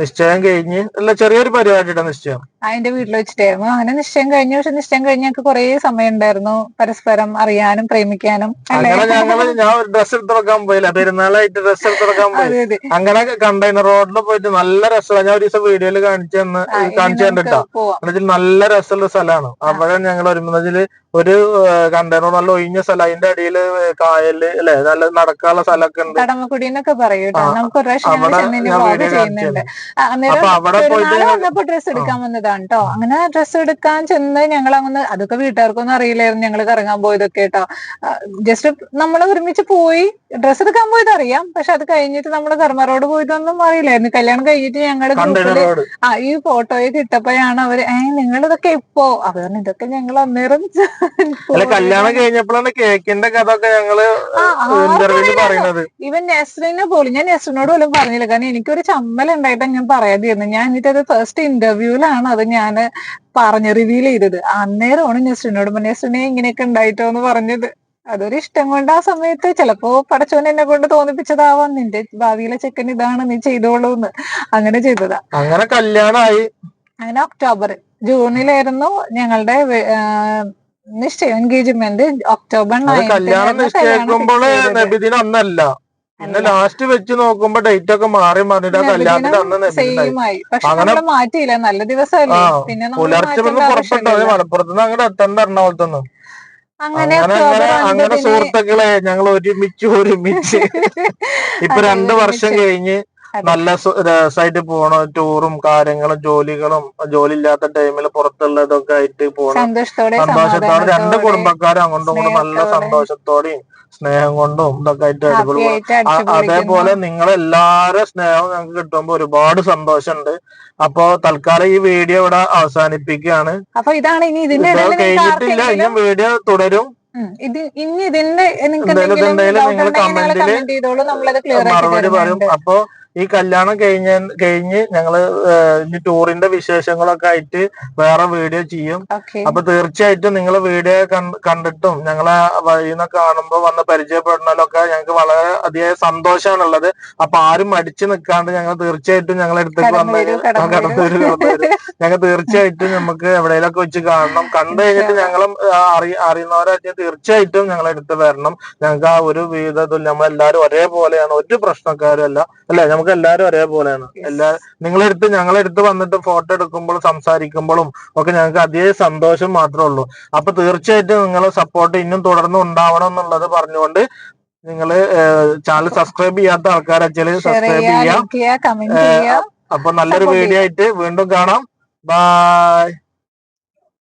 നിശ്ചയം കഴിഞ്ഞ് അല്ല ചെറിയൊരു പരിപാടിയുടെ നിശ്ചയം. അതിന്റെ വീട്ടിൽ വെച്ചിട്ടായിരുന്നു. അങ്ങനെ നിശ്ചയം കഴിഞ്ഞു. പക്ഷെ നിശ്ചയം കഴിഞ്ഞ ഞങ്ങൾക്ക് കുറേ സമയം ഉണ്ടായിരുന്നു പരസ്പരം അറിയാനും പ്രേമിക്കാനും. ഞാൻ ഒരു ഡ്രസ്സ് എടുത്തുറക്കാൻ പോയില്ല. പെരുന്നാളായിട്ട് ഡ്രസ്സ് എടുത്തുറക്കാൻ പോയി. അങ്ങനെ കണ്ടെയ്നർ റോഡിൽ പോയിട്ട് നല്ല രസമാണ് ഞാൻ ഒരു ദിവസം വീഡിയോയിൽ കാണിച്ചു തന്ന് കാണിച്ചു തന്നിട്ടാ. നല്ല രസമുള്ള സ്ഥലമാണ്. അവിടെ ഞങ്ങൾ ഒരുമിച്ചതിൽ ഒരു കണ്ടെയ്നർ നല്ല ഒഴിഞ്ഞ സ്ഥലം. അതിന്റെ അടിയിൽ കായൽ അല്ലെ? നല്ല നടക്കാനുള്ള സ്ഥലമൊക്കെ ഉണ്ട്. കടമക്കുടി എന്നൊക്കെ പറയും അവിടെ ഞാൻ വീഡിയോ കാണിച്ചു അപ്പൊ അവിടെ പോയിട്ട് ഡ്രസ് എടുക്കാൻ വന്നപ്പോ എടുക്കാൻ കേട്ടോ അങ്ങനെ ഡ്രസ്സ് എടുക്കാൻ ചെന്ന് ഞങ്ങൾ അങ്ങനെ അതൊക്കെ വീട്ടുകാർക്കൊന്നും അറിയില്ലായിരുന്നു ഞങ്ങൾ കറങ്ങാൻ പോയതൊക്കെ കേട്ടോ. ജസ്റ്റ് നമ്മൾ ഒരുമിച്ച് പോയി ഡ്രസ്സ് എടുക്കാൻ പോയത് അറിയാം. പക്ഷെ അത് കഴിഞ്ഞിട്ട് നമ്മൾ കർമ്മറോട് പോയതൊന്നും അറിയില്ലായിരുന്നു. കല്യാണം കഴിഞ്ഞിട്ട് ഞങ്ങൾ ആ ഈ ഫോട്ടോയൊക്കെ ഇട്ടപ്പോഴാണ് അവർ ഏ നിങ്ങൾ ഇതൊക്കെ ഇപ്പോ അവർ ഇതൊക്കെ ഞങ്ങൾ അന്നേരം കല്യാണം കഴിഞ്ഞപ്പോഴാണ് കേക്കിന്റെ കഥ ഒക്കെ ഞങ്ങൾ പറയുന്നത്. ഇവൻ നെസ്റിനെ പോലും ഞാൻ നെസ്റിനോട് പോലും പറഞ്ഞില്ല. കാരണം എനിക്കൊരു ചമ്മൽ ഉണ്ടായിട്ട് ഞാൻ പറയാതിരുന്നു ഞാൻ എന്നിട്ട് അത് ഫസ്റ്റ് ഇന്റർവ്യൂലാണ് അത് ഞാൻ പറഞ്ഞ് റിവീൽ ചെയ്തത്. അന്നേരമാണ് നെസ്റിനോട് പറഞ്ഞു നെസ്റിനെ ഇങ്ങനെയൊക്കെ ഉണ്ടായിട്ടോ എന്ന് പറഞ്ഞത്. അതൊരു ഇഷ്ടം കൊണ്ട് ആ സമയത്ത് ചിലപ്പോ പടച്ചോൻ എന്നെ കൊണ്ട് തോന്നിപ്പിച്ചതാവാം. നിന്റെ ഭാവിയിലെ ചെക്കൻ ഇതാണ് നീ ചെയ്തോളൂ എന്ന് അങ്ങനെ ചെയ്തതാ. അങ്ങനെ കല്യാണമായി അങ്ങനെ ഒക്ടോബർ ജൂണിലായിരുന്നു ഞങ്ങളുടെ നിശ്ചയം എൻഗേജ്മെന്റ്. ഒക്ടോബർ അത് പിന്നെ ലാസ്റ്റ് വെച്ച് നോക്കുമ്പോ ഡേറ്റ് ഒക്കെ മാറി മാറിയിട്ട് കല്യാണത്തിന്റെ അന്ന് അങ്ങനെ- മാറ്റിയില്ല നല്ല ദിവസമല്ലേ പിന്നെ നമ്മൾ പുലർച്ചെ മാറ്റേണ്ട പുറപ്പെട്ടു അത് ആവശ്യമില്ലല്ലോ. മലപ്പുറത്ത് അങ്ങോട്ട് എത്തണ്ട എറണാകുളത്തുനിന്ന് അങ്ങനെ അങ്ങനെ സുഹൃത്തുക്കളെ ഞങ്ങൾ ഒരുമിച്ച് ഒരുമിച്ച് ഇപ്പൊ രണ്ടു വർഷം. കഴിഞ്ഞ്. നല്ല രസമായിട്ട് പോണ ടൂറും കാര്യങ്ങളും ജോലികളും ജോലി ഇല്ലാത്ത ടൈമിൽ പുറത്തുള്ളതൊക്കെ ആയിട്ട് പോണം. സന്തോഷത്തോടെ രണ്ട് കുടുംബക്കാരും അങ്ങോട്ടും ഇങ്ങോട്ടും നല്ല. സന്തോഷത്തോടെയും സ്നേഹം കൊണ്ടും ഇതൊക്കെ ആയിട്ട് അടിപൊളി അതേപോലെ നിങ്ങളെല്ലാരും സ്നേഹം ഞങ്ങൾക്ക് കിട്ടുമ്പോ ഒരുപാട് സന്തോഷമുണ്ട്. അപ്പോ തൽക്കാലം ഈ വീഡിയോ ഇവിടെ അവസാനിപ്പിക്കുകയാണ്. അപ്പൊ ഇതാണ് ഇനി ഇതിന്റെ കഴിഞ്ഞിട്ടില്ല ഇനിയും വീഡിയോ തുടരും. ഇത് ഇനി ഇതിന്റെ നിങ്ങൾക്ക് എന്തെങ്കിലും നിങ്ങൾ കമന്റ് ചെയ്തോളൂ നമ്മളത് ക്ലിയർ ആക്കി മറുപടി പറയും. തരുന്നുണ്ട്. അപ്പൊ ഈ കല്യാണം കഴിഞ്ഞ കഴിഞ്ഞ് ഞങ്ങൾ ഇനി ടൂറിന്റെ വിശേഷങ്ങളൊക്കെ ആയിട്ട് വേറെ വീഡിയോ ചെയ്യും. അപ്പൊ തീർച്ചയായിട്ടും നിങ്ങൾ വീഡിയോ കണ്ടിട്ടും ഞങ്ങളെ വഴിന്ന് കാണുമ്പോൾ വന്ന് പരിചയപ്പെടുന്നതിലൊക്കെ ഞങ്ങൾക്ക് വളരെ അധികം സന്തോഷമാണുള്ളത് അപ്പൊ ആരും മടിച്ചു നിൽക്കാണ്ട് ഞങ്ങൾ തീർച്ചയായിട്ടും ഞങ്ങളെ അടുത്തേക്ക് വന്ന് വരൂ കടന്നു കടന്നു വരൂ, കടന്നു വരൂ. ഞങ്ങൾ തീർച്ചയായിട്ടും നമുക്ക് എവിടെയെങ്കിലൊക്കെ വെച്ച് കാണണം. കണ്ടു കഴിഞ്ഞിട്ട് ഞങ്ങളും അറി അറിയുന്നവരായിട്ട് തീർച്ചയായിട്ടും ഞങ്ങളെ അടുത്ത് വരണം. ഞങ്ങൾക്ക് ആ ഒരു വിധത്തിൽ നമ്മളെല്ലാരും ഒരേപോലെയാണ്. ഒരു പ്രശ്നക്കാരും അല്ല അല്ലെ? നമുക്ക് എല്ലാരും ഒരേപോലെയാണ് എല്ലാ നിങ്ങളെടുത്ത് ഞങ്ങളെടുത്ത് വന്നിട്ട് ഫോട്ടോ എടുക്കുമ്പോഴും സംസാരിക്കുമ്പോഴും ഒക്കെ ഞങ്ങൾക്ക് അതേ സന്തോഷം മാത്രമേ ഉള്ളൂ. അപ്പൊ തീർച്ചയായിട്ടും നിങ്ങളെ സപ്പോർട്ട് ഇന്നും തുടർന്ന് ഉണ്ടാവണം എന്നുള്ളത് പറഞ്ഞുകൊണ്ട് നിങ്ങൾ ചാനൽ സബ്സ്ക്രൈബ് ചെയ്യാത്ത ഷെയർ സബ്സ്ക്രൈബ് ചെയ്യാം. അപ്പൊ നല്ലൊരു വീഡിയോ ആയിട്ട് വീണ്ടും കാണാം. ബൈ